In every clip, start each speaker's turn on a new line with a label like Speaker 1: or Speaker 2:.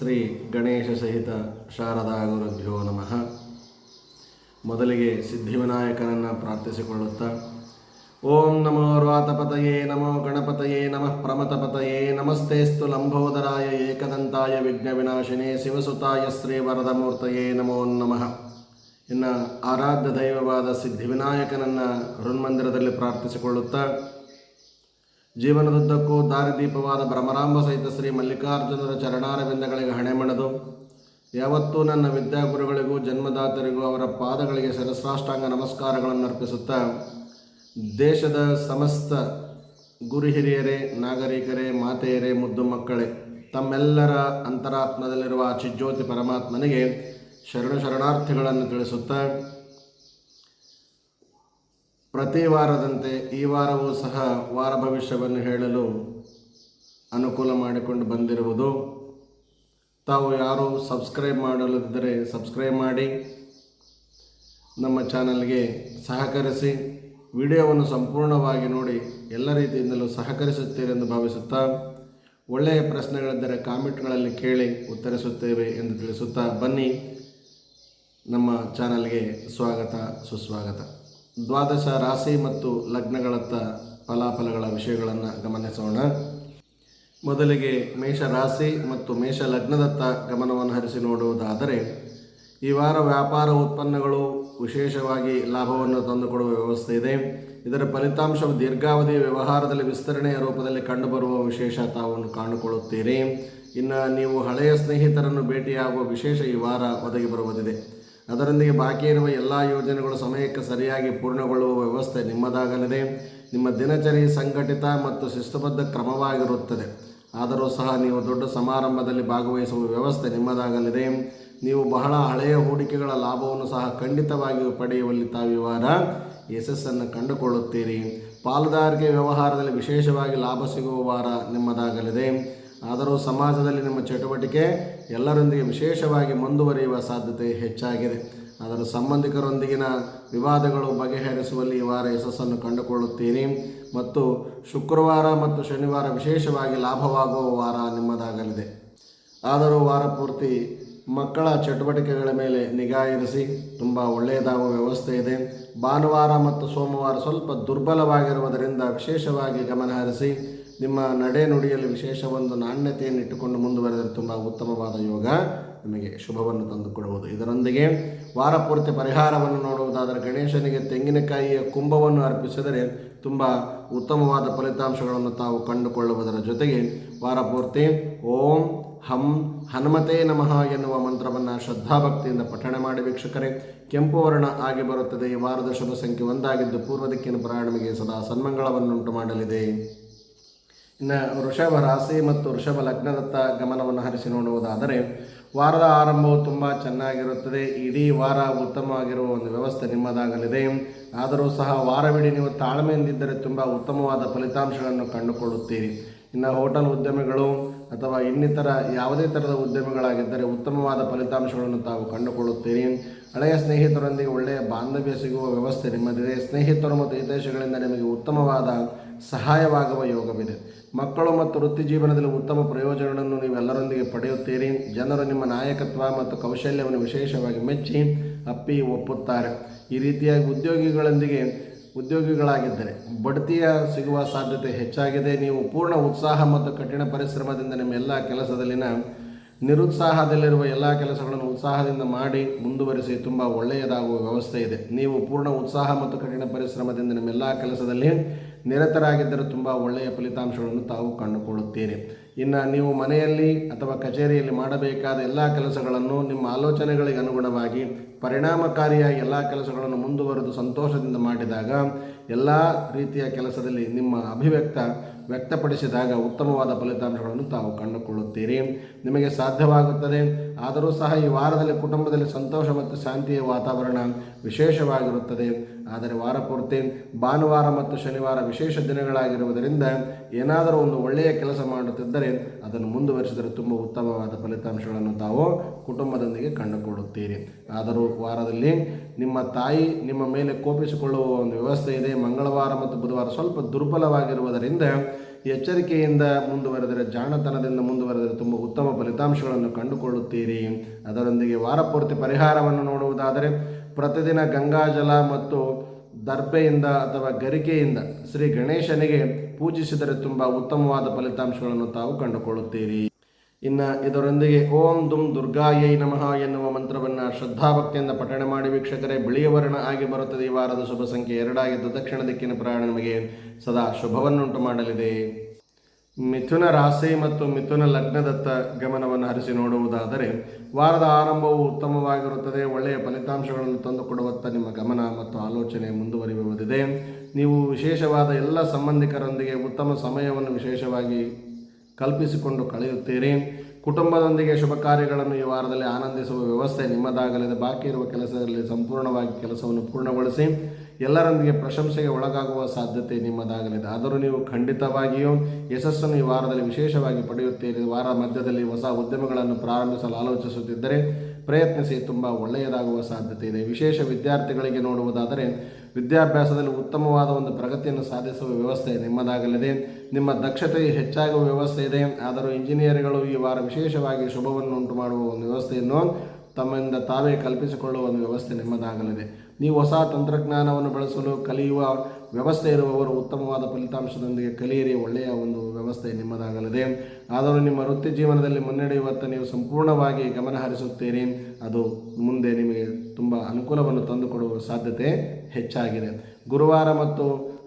Speaker 1: ಶ್ರೀ ಗಣೇಶ ಸಹಿತ ಶಾರದಾ ಗುರುಭ್ಯೋ ನಮಃ. ಮೊದಲಿಗೆ ಸಿದ್ಧಿವಿನಾಯಕನನ್ನು ಪ್ರಾರ್ಥಿಸಿಕೊಳ್ಳುತ್ತಾ, ಓಂ ನಮೋ ರ್ವಾತಪತಯೇ ನಮೋ ಗಣಪತಯೇ ನಮಃ. ಪ್ರಮತಪತಯೇ ನಮಸ್ತೆಸ್ತು ಲಂಬೋದರಾಯ ಏಕದಂತಾಯ ವಿಘ್ನವಿನಾಶಿನೇ ಶಿವಸುತಾಯ ಶ್ರೀ ವರದಮೂರ್ತಯೇ ನಮೋ ನಮಃ. ಇನ್ನು ಆರಾಧ್ಯ ದೈವವಾದ ಸಿದ್ಧಿವಿನಾಯಕನನ್ನು ಹೃನ್ಮಂದಿರದಲ್ಲಿ ಪ್ರಾರ್ಥಿಸಿಕೊಳ್ಳುತ್ತಾ ಜೀವನದುದ್ದಕ್ಕೂ ದಾರಿದೀಪವಾದ ಭ್ರಮರಾಂಬ ಸಹಿತ ಶ್ರೀ ಮಲ್ಲಿಕಾರ್ಜುನರ ಚರಣಾರವಿಂದಗಳಿಗೆ ಹಣೆ ಮಣದು. ಯಾವತ್ತೂ ನನ್ನ ವಿದ್ಯಾಗುರುಗಳಿಗೂ ಜನ್ಮದಾತರಿಗೂ ಅವರ ಪಾದಗಳಿಗೆ ಸರಸ್ರಾಷ್ಟಾಂಗ ನಮಸ್ಕಾರಗಳನ್ನು ಅರ್ಪಿಸುತ್ತಾ, ದೇಶದ ಸಮಸ್ತ ಗುರು ಹಿರಿಯರೇ ನಾಗರಿಕರೇ, ಮಾತೆಯರೇ, ಮುದ್ದು ಮಕ್ಕಳೇ, ತಮ್ಮೆಲ್ಲರ ಅಂತರಾತ್ಮದಲ್ಲಿರುವ ಚಿಜ್ಯೋತಿ ಪರಮಾತ್ಮನಿಗೆ ಶರಣ ಶರಣಾರ್ಥಿಗಳನ್ನು ತಿಳಿಸುತ್ತಾ ಪ್ರತಿ ವಾರದಂತೆ ಈ ವಾರವೂ ಸಹ ವಾರ ಭವಿಷ್ಯವನ್ನು ಹೇಳಲು ಅನುಕೂಲ ಮಾಡಿಕೊಂಡು ಬಂದಿರುವುದು. ತಾವು ಯಾರು ಸಬ್ಸ್ಕ್ರೈಬ್ ಮಾಡಲಿದ್ದರೆ ಸಬ್ಸ್ಕ್ರೈಬ್ ಮಾಡಿ, ನಮ್ಮ ಚಾನಲ್ಗೆ ಸಹಕರಿಸಿ, ವಿಡಿಯೋವನ್ನು ಸಂಪೂರ್ಣವಾಗಿ ನೋಡಿ ಎಲ್ಲ ರೀತಿಯಿಂದಲೂ ಸಹಕರಿಸುತ್ತೀರೆಂದು ಭಾವಿಸುತ್ತಾ, ಒಳ್ಳೆಯ ಪ್ರಶ್ನೆಗಳಿದ್ದರೆ ಕಾಮೆಂಟ್ಗಳಲ್ಲಿ ಕೇಳಿ ಉತ್ತರಿಸುತ್ತೇವೆ ಎಂದು ತಿಳಿಸುತ್ತಾ ಬನ್ನಿ. ನಮ್ಮ ಚಾನಲ್ಗೆ ಸ್ವಾಗತ, ಸುಸ್ವಾಗತ. ದ್ವಾದಶ ರಾಶಿ ಮತ್ತು ಲಗ್ನಗಳತ್ತ ಫಲಾಫಲಗಳ ವಿಷಯಗಳನ್ನು ಗಮನಿಸೋಣ. ಮೊದಲಿಗೆ ಮೇಷ ರಾಶಿ ಮತ್ತು ಮೇಷ ಲಗ್ನದತ್ತ ಗಮನವನ್ನು ಹರಿಸಿ ನೋಡುವುದಾದರೆ, ಈ ವಾರ ವ್ಯಾಪಾರ ಉತ್ಪನ್ನಗಳು ವಿಶೇಷವಾಗಿ ಲಾಭವನ್ನು ತಂದುಕೊಡುವ ವ್ಯವಸ್ಥೆ ಇದೆ. ಇದರ ಫಲಿತಾಂಶವು ದೀರ್ಘಾವಧಿಯ ವ್ಯವಹಾರದಲ್ಲಿ ವಿಸ್ತರಣೆಯ ರೂಪದಲ್ಲಿ ಕಂಡುಬರುವ ವಿಶೇಷ ತಾವನ್ನು ಕಾಣಿಕೊಳ್ಳುತ್ತೀರಿ. ಇನ್ನು ನೀವು ಹಳೆಯ ಸ್ನೇಹಿತರನ್ನು ಭೇಟಿಯಾಗುವ ವಿಶೇಷ ಈ ವಾರ ಒದಗಿ ಬರುವುದಿದೆ. ಅದರೊಂದಿಗೆ ಬಾಕಿ ಇರುವ ಎಲ್ಲ ಯೋಜನೆಗಳು ಸಮಯಕ್ಕೆ ಸರಿಯಾಗಿ ಪೂರ್ಣಗೊಳ್ಳುವ ವ್ಯವಸ್ಥೆ ನಿಮ್ಮದಾಗಲಿದೆ. ನಿಮ್ಮ ದಿನಚರಿ ಸಂಘಟಿತ ಮತ್ತು ಶಿಸ್ತುಬದ್ಧ ಕ್ರಮವಾಗಿರುತ್ತದೆ. ಆದರೂ ಸಹ ನೀವು ದೊಡ್ಡ ಸಮಾರಂಭದಲ್ಲಿ ಭಾಗವಹಿಸುವ ವ್ಯವಸ್ಥೆ ನಿಮ್ಮದಾಗಲಿದೆ. ನೀವು ಬಹಳ ಹಳೆಯ ಹೂಡಿಕೆಗಳ ಲಾಭವನ್ನು ಸಹ ಖಂಡಿತವಾಗಿಯೂ ಪಡೆಯುವಲ್ಲಿ ತಾವಿವಾರ ಯಶಸ್ಸನ್ನು ಕಂಡುಕೊಳ್ಳುತ್ತೀರಿ. ಪಾಲುದಾರಿಕೆ ವ್ಯವಹಾರದಲ್ಲಿ ವಿಶೇಷವಾಗಿ ಲಾಭ ಸಿಗುವ ವಾರ ನಿಮ್ಮದಾಗಲಿದೆ. ಆದರೂ ಸಮಾಜದಲ್ಲಿ ನಿಮ್ಮ ಚಟುವಟಿಕೆ ಎಲ್ಲರೊಂದಿಗೆ ವಿಶೇಷವಾಗಿ ಮುಂದುವರಿಯುವ ಸಾಧ್ಯತೆ ಹೆಚ್ಚಾಗಿದೆ. ಅದರ ಸಂಬಂಧಿಕರೊಂದಿಗಿನ ವಿವಾದಗಳು ಬಗೆಹರಿಸುವಲ್ಲಿ ಈ ವಾರ ಯಶಸ್ಸನ್ನು ಕಂಡುಕೊಳ್ಳುತ್ತೀನಿ ಮತ್ತು ಶುಕ್ರವಾರ ಮತ್ತು ಶನಿವಾರ ವಿಶೇಷವಾಗಿ ಲಾಭವಾಗುವ ವಾರ ನಿಮ್ಮದಾಗಲಿದೆ. ಆದರೂ ವಾರ ಪೂರ್ತಿ ಮಕ್ಕಳ ಚಟುವಟಿಕೆಗಳ ಮೇಲೆ ನಿಗಾ ಇರಿಸಿ, ತುಂಬ ಒಳ್ಳೆಯದಾಗುವ ವ್ಯವಸ್ಥೆ ಇದೆ. ಭಾನುವಾರ ಮತ್ತು ಸೋಮವಾರ ಸ್ವಲ್ಪ ದುರ್ಬಲವಾಗಿರುವುದರಿಂದ ವಿಶೇಷವಾಗಿ ಗಮನ ಹರಿಸಿ ನಿಮ್ಮ ನಡೆ ನುಡಿಯಲ್ಲಿ ವಿಶೇಷ ಒಂದು ನಾಣ್ಯತೆಯನ್ನು ಇಟ್ಟುಕೊಂಡು ಮುಂದುವರೆದರೆ ತುಂಬ ಉತ್ತಮವಾದ ಯೋಗ ನಿಮಗೆ ಶುಭವನ್ನು ತಂದುಕೊಡುವುದು. ಇದರೊಂದಿಗೆ ವಾರಪೂರ್ತಿ ಪರಿಹಾರವನ್ನು ನೋಡುವುದಾದರೆ ಗಣೇಶನಿಗೆ ತೆಂಗಿನಕಾಯಿಯ ಕುಂಭವನ್ನು ಅರ್ಪಿಸಿದರೆ ತುಂಬ ಉತ್ತಮವಾದ ಫಲಿತಾಂಶಗಳನ್ನು ತಾವು ಕಂಡುಕೊಳ್ಳುವುದರ ಜೊತೆಗೆ ವಾರಪೂರ್ತಿ ಓಂ ಹಂ ಹನುಮತೇ ನಮಃ ಎನ್ನುವ ಮಂತ್ರವನ್ನು ಶ್ರದ್ಧಾಭಕ್ತಿಯಿಂದ ಪಠಣ ಮಾಡಿ ವೀಕ್ಷಕರೇ. ಕೆಂಪು ವರ್ಣ ಆಗಿ ಬರುತ್ತದೆ. ಈ ವಾರದ ಶುಭ ಸಂಖ್ಯೆ ಒಂದಾಗಿದ್ದು ಪೂರ್ವ ದಿಕ್ಕಿನ ಪ್ರಯಾಣವಿಗೆ ಸದಾ ಸನ್ಮಂಗಳವನ್ನುಂಟು ಮಾಡಲಿದೆ. ಇನ್ನು ವೃಷಭ ರಾಶಿ ಮತ್ತು ವೃಷಭ ಲಗ್ನದತ್ತ ಗಮನವನ್ನು ಹರಿಸಿ ನೋಡುವುದಾದರೆ, ವಾರದ ಆರಂಭವು ತುಂಬ ಚೆನ್ನಾಗಿರುತ್ತದೆ. ಇಡೀ ವಾರ ಉತ್ತಮವಾಗಿರುವ ಒಂದು ವ್ಯವಸ್ಥೆ ನಿಮ್ಮದಾಗಲಿದೆ. ಆದರೂ ಸಹ ವಾರವಿಡೀ ನೀವು ತಾಳ್ಮೆಯಿಂದಿದ್ದರೆ ತುಂಬ ಉತ್ತಮವಾದ ಫಲಿತಾಂಶಗಳನ್ನು ಕಂಡುಕೊಳ್ಳುತ್ತೀರಿ. ಇನ್ನು ಹೋಟೆಲ್ ಉದ್ಯಮಿಗಳು ಅಥವಾ ಇನ್ನಿತರ ಯಾವುದೇ ಥರದ ಉದ್ಯಮಿಗಳಾಗಿದ್ದರೆ ಉತ್ತಮವಾದ ಫಲಿತಾಂಶಗಳನ್ನು ತಾವು ಕಂಡುಕೊಳ್ಳುತ್ತೀರಿ. ಹಳೆಯ ಸ್ನೇಹಿತರೊಂದಿಗೆ ಒಳ್ಳೆಯ ಬಾಂಧವ್ಯ ಸಿಗುವ ವ್ಯವಸ್ಥೆ ನಿಮ್ಮದಿದೆ. ಸ್ನೇಹಿತರು ಮತ್ತು ಹಿತೈಷಿಗಳಿಂದ ನಿಮಗೆ ಉತ್ತಮವಾದ ಸಹಾಯವಾಗುವ ಯೋಗವಿದೆ. ಮಕ್ಕಳು ಮತ್ತು ವೃತ್ತಿ ಜೀವನದಲ್ಲಿ ಉತ್ತಮ ಪ್ರಯೋಜನಗಳನ್ನು ನೀವೆಲ್ಲರೊಂದಿಗೆ ಪಡೆಯುತ್ತೀರಿ. ಜನರು ನಿಮ್ಮ ನಾಯಕತ್ವ ಮತ್ತು ಕೌಶಲ್ಯವನ್ನು ವಿಶೇಷವಾಗಿ ಮೆಚ್ಚಿ, ಅಪ್ಪಿ, ಒಪ್ಪುತ್ತಾರೆ. ಈ ರೀತಿಯಾಗಿ ಉದ್ಯೋಗಿಗಳೊಂದಿಗೆ ಉದ್ಯೋಗಿಗಳಾಗಿದ್ದರೆ ಬಡ್ತಿಯ ಸಿಗುವ ಸಾಧ್ಯತೆ ಹೆಚ್ಚಾಗಿದೆ. ನೀವು ಪೂರ್ಣ ಉತ್ಸಾಹ ಮತ್ತು ಕಠಿಣ ಪರಿಶ್ರಮದಿಂದ ನಿಮ್ಮ ಎಲ್ಲ ಕೆಲಸದಲ್ಲಿನ ನಿರುತ್ಸಾಹದಲ್ಲಿರುವ ಎಲ್ಲ ಕೆಲಸಗಳನ್ನು ಉತ್ಸಾಹದಿಂದ ಮಾಡಿ ಮುಂದುವರಿಸಿ ತುಂಬ ಒಳ್ಳೆಯದಾಗುವ ವ್ಯವಸ್ಥೆ ಇದೆ. ನೀವು ಪೂರ್ಣ ಉತ್ಸಾಹ ಮತ್ತು ಕಠಿಣ ಪರಿಶ್ರಮದಿಂದ ನಿಮ್ಮೆಲ್ಲ ಕೆಲಸದಲ್ಲಿ ನಿರತರಾಗಿದ್ದರೆ ತುಂಬ ಒಳ್ಳೆಯ ಫಲಿತಾಂಶಗಳನ್ನು ತಾವು ಕಂಡುಕೊಳ್ಳುತ್ತೀರಿ. ಇನ್ನು ನೀವು ಮನೆಯಲ್ಲಿ ಅಥವಾ ಕಚೇರಿಯಲ್ಲಿ ಮಾಡಬೇಕಾದ ಎಲ್ಲ ಕೆಲಸಗಳನ್ನು ನಿಮ್ಮ ಆಲೋಚನೆಗಳಿಗೆ ಅನುಗುಣವಾಗಿ, ಪರಿಣಾಮಕಾರಿಯಾಗಿ ಎಲ್ಲ ಕೆಲಸಗಳನ್ನು ಮುಂದುವರೆದು ಸಂತೋಷದಿಂದ ಮಾಡಿದಾಗ, ಎಲ್ಲ ರೀತಿಯ ಕೆಲಸದಲ್ಲಿ ನಿಮ್ಮ ಅಭಿವ್ಯಕ್ತ ವ್ಯಕ್ತಪಡಿಸಿದಾಗ ಉತ್ತಮವಾದ ಫಲಿತಾಂಶಗಳನ್ನು ತಾವು ಕಂಡುಕೊಳ್ಳುತ್ತೀರಿ. ನಿಮಗೆ ಸಾಧ್ಯವಾಗುತ್ತದೆ, ಆದರೂ ಸಹ ಈ ವಾರದಲ್ಲಿ ಕುಟುಂಬದಲ್ಲಿ ಸಂತೋಷ ಮತ್ತು ಶಾಂತಿಯ ವಾತಾವರಣ ವಿಶೇಷವಾಗಿರುತ್ತದೆ. ಆದರೆ ವಾರ ಪೂರ್ತಿ ಭಾನುವಾರ ಮತ್ತು ಶನಿವಾರ ವಿಶೇಷ ದಿನಗಳಾಗಿರುವುದರಿಂದ ಏನಾದರೂ ಒಂದು ಒಳ್ಳೆಯ ಕೆಲಸ ಮಾಡುತ್ತಿದ್ದರೆ ಅದನ್ನು ಮುಂದುವರಿಸಿದರೆ ತುಂಬ ಉತ್ತಮವಾದ ಫಲಿತಾಂಶಗಳನ್ನು ತಾವು ಕುಟುಂಬದೊಂದಿಗೆ ಕಂಡುಕೊಳ್ಳುತ್ತೀರಿ. ಆದರೂ ವಾರದಲ್ಲಿ ನಿಮ್ಮ ತಾಯಿ ನಿಮ್ಮ ಮೇಲೆ ಕೋಪಿಸಿಕೊಳ್ಳುವ ಒಂದು ವ್ಯವಸ್ಥೆ ಇದೆ. ಮಂಗಳವಾರ ಮತ್ತು ಬುಧವಾರ ಸ್ವಲ್ಪ ದುರ್ಬಲವಾಗಿರುವುದರಿಂದ ಎಚ್ಚರಿಕೆಯಿಂದ ಮುಂದುವರೆದರೆ, ಜಾಣತನದಿಂದ ಮುಂದುವರೆದರೆ ತುಂಬ ಉತ್ತಮ ಫಲಿತಾಂಶಗಳನ್ನು ಕಂಡುಕೊಳ್ಳುತ್ತೀರಿ. ಅದರೊಂದಿಗೆ ವಾರಪೂರ್ತಿ ಪರಿಹಾರವನ್ನು ನೋಡುವುದಾದರೆ ಪ್ರತಿದಿನ ಗಂಗಾಜಲ ಮತ್ತು ದರ್ಬೆಯಿಂದ ಅಥವಾ ಗರಿಕೆಯಿಂದ ಶ್ರೀ ಗಣೇಶನಿಗೆ ಪೂಜಿಸಿದರೆ ತುಂಬ ಉತ್ತಮವಾದ ಫಲಿತಾಂಶಗಳನ್ನು ತಾವು ಕಂಡುಕೊಳ್ಳುತ್ತೀರಿ. ಇನ್ನು ಇದರೊಂದಿಗೆ ಓಂ ದುಂ ದುರ್ಗಾಯೈ ನಮಃ ಎನ್ನುವ ಮಂತ್ರವನ್ನು ಶ್ರದ್ಧಾಭಕ್ತಿಯಿಂದ ಪಠಣೆ ಮಾಡಿ ವೀಕ್ಷಕರೇ, ಬಿಳಿಯ ವರ್ಣ ಆಗಿ ಬರುತ್ತದೆ. ಈ ವಾರದ ಶುಭ ಸಂಖ್ಯೆ ಎರಡಾಗಿದ್ದು, ದಕ್ಷಿಣ ದಿಕ್ಕಿನ ಪ್ರಯಾಣ ನಿಮಗೆ ಸದಾ ಶುಭವನ್ನುಂಟು ಮಾಡಲಿದೆ. ಮಿಥುನ ರಾಶಿ ಮತ್ತು ಮಿಥುನ ಲಗ್ನದತ್ತ ಗಮನವನ್ನು ಹರಿಸಿ ನೋಡುವುದಾದರೆ, ವಾರದ ಆರಂಭವು ಉತ್ತಮವಾಗಿರುತ್ತದೆ, ಒಳ್ಳೆಯ ಫಲಿತಾಂಶಗಳನ್ನು ತಂದುಕೊಡುವತ್ತ ನಿಮ್ಮ ಗಮನ ಮತ್ತು ಆಲೋಚನೆ ಮುಂದುವರಿಯುವುದಿದೆ. ನೀವು ವಿಶೇಷವಾದ ಎಲ್ಲ ಸಂಬಂಧಿಕರೊಂದಿಗೆ ಉತ್ತಮ ಸಮಯವನ್ನು ವಿಶೇಷವಾಗಿ ಕಲ್ಪಿಸಿಕೊಂಡು ಕಳೆಯುತ್ತೀರಿ. ಕುಟುಂಬದೊಂದಿಗೆ ಶುಭ ಕಾರ್ಯಗಳನ್ನು ಈ ವಾರದಲ್ಲಿ ಆನಂದಿಸುವ ವ್ಯವಸ್ಥೆ ನಿಮ್ಮದಾಗಲಿದೆ. ಬಾಕಿ ಇರುವ ಕೆಲಸದಲ್ಲಿ ಸಂಪೂರ್ಣವಾಗಿ ಕೆಲಸವನ್ನು ಪೂರ್ಣಗೊಳಿಸಿ ಎಲ್ಲರೊಂದಿಗೆ ಪ್ರಶಂಸೆಗೆ ಒಳಗಾಗುವ ಸಾಧ್ಯತೆ ನಿಮ್ಮದಾಗಲಿದೆ. ಆದರೂ ನೀವು ಖಂಡಿತವಾಗಿಯೂ ಯಶಸ್ಸನ್ನು ಈ ವಾರದಲ್ಲಿ ವಿಶೇಷವಾಗಿ ಪಡೆಯುತ್ತೀರಿ. ವಾರ ಮಧ್ಯದಲ್ಲಿ ಹೊಸ ಉದ್ಯಮಗಳನ್ನು ಪ್ರಾರಂಭಿಸಲು ಆಲೋಚಿಸುತ್ತಿದ್ದರೆ ಪ್ರಯತ್ನಿಸಿ, ತುಂಬ ಒಳ್ಳೆಯದಾಗುವ ಸಾಧ್ಯತೆ ಇದೆ. ವಿಶೇಷ ವಿದ್ಯಾರ್ಥಿಗಳಿಗೆ ನೋಡುವುದಾದರೆ, ವಿದ್ಯಾಭ್ಯಾಸದಲ್ಲಿ ಉತ್ತಮವಾದ ಒಂದು ಪ್ರಗತಿಯನ್ನು ಸಾಧಿಸುವ ವ್ಯವಸ್ಥೆ ನಿಮ್ಮದಾಗಲಿದೆ. ನಿಮ್ಮ ದಕ್ಷತೆ ಹೆಚ್ಚಾಗುವ ವ್ಯವಸ್ಥೆ ಇದೆ. ಆದರೂ ಇಂಜಿನಿಯರ್ಗಳು ಈ ವಾರ ವಿಶೇಷವಾಗಿ ಶುಭವನ್ನು ಉಂಟು ಮಾಡುವ ಒಂದು ವ್ಯವಸ್ಥೆಯನ್ನು ತಮ್ಮಿಂದ ತಾವೇ ಕಲ್ಪಿಸಿಕೊಳ್ಳುವ ಒಂದು ವ್ಯವಸ್ಥೆ ನಿಮ್ಮದಾಗಲಿದೆ. ನೀವು ಹೊಸ ತಂತ್ರಜ್ಞಾನವನ್ನು ಬಳಸಲು ಕಲಿಯುವ ವ್ಯವಸ್ಥೆ ಇರುವವರು ಉತ್ತಮವಾದ ಫಲಿತಾಂಶದೊಂದಿಗೆ ಕಲಿಯಿರಿ, ಒಳ್ಳೆಯ ಒಂದು ವ್ಯವಸ್ಥೆ ನಿಮ್ಮದಾಗಲಿದೆ. ಆದರೂ ನಿಮ್ಮ ವೃತ್ತಿ ಜೀವನದಲ್ಲಿ ಮುನ್ನಡೆಯುವತ್ತ ನೀವು ಸಂಪೂರ್ಣವಾಗಿ ಗಮನ ಹರಿಸುತ್ತೀರಿ ಅದು ಮುಂದೆ ನಿಮಗೆ ತುಂಬ ಅನುಕೂಲವನ್ನು ತಂದುಕೊಡುವ ಸಾಧ್ಯತೆ ಹೆಚ್ಚಾಗಿದೆ. ಗುರುವಾರ ಮತ್ತು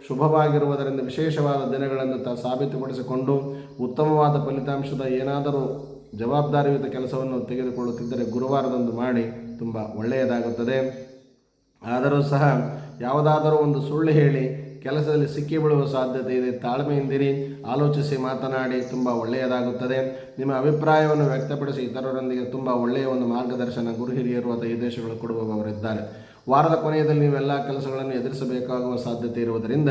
Speaker 1: ಶುಭವಾಗಿರುವುದರಿಂದ ವಿಶೇಷವಾದ ದಿನಗಳನ್ನು ತ ಸಾಬೀತುಪಡಿಸಿಕೊಂಡು ಉತ್ತಮವಾದ ಫಲಿತಾಂಶದ ಏನಾದರೂ ಜವಾಬ್ದಾರಿಯುತ ಕೆಲಸವನ್ನು ತೆಗೆದುಕೊಳ್ಳುತ್ತಿದ್ದರೆ ಗುರುವಾರದಂದು ಮಾಡಿ ತುಂಬ ಒಳ್ಳೆಯದಾಗುತ್ತದೆ. ಆದರೂ ಸಹ ಯಾವುದಾದರೂ ಒಂದು ಸುಳ್ಳು ಹೇಳಿ ಕೆಲಸದಲ್ಲಿ ಸಿಕ್ಕಿಬೀಳುವ ಸಾಧ್ಯತೆ ಇದೆ. ತಾಳ್ಮೆಯಿಂದಿರಿ. ಆಲೋಚಿಸಿ ಮಾತನಾಡಿ. ತುಂಬ ಒಳ್ಳೆಯದಾಗುತ್ತದೆ. ನಿಮ್ಮ ಅಭಿಪ್ರಾಯವನ್ನು ವ್ಯಕ್ತಪಡಿಸಿ ಇತರರೊಂದಿಗೆ ತುಂಬ ಒಳ್ಳೆಯ ಒಂದು ಮಾರ್ಗದರ್ಶನ ಗುರು ಹಿರಿಯರು ಅಥವಾ ಈ ದೇಶಗಳು ಕೊಡುವವರಿದ್ದಾರೆ. ವಾರದ ಕೊನೆಯಲ್ಲಿ ನೀವೆಲ್ಲ ಕೆಲಸಗಳನ್ನು ಎದುರಿಸಬೇಕಾಗುವ ಸಾಧ್ಯತೆ ಇರುವುದರಿಂದ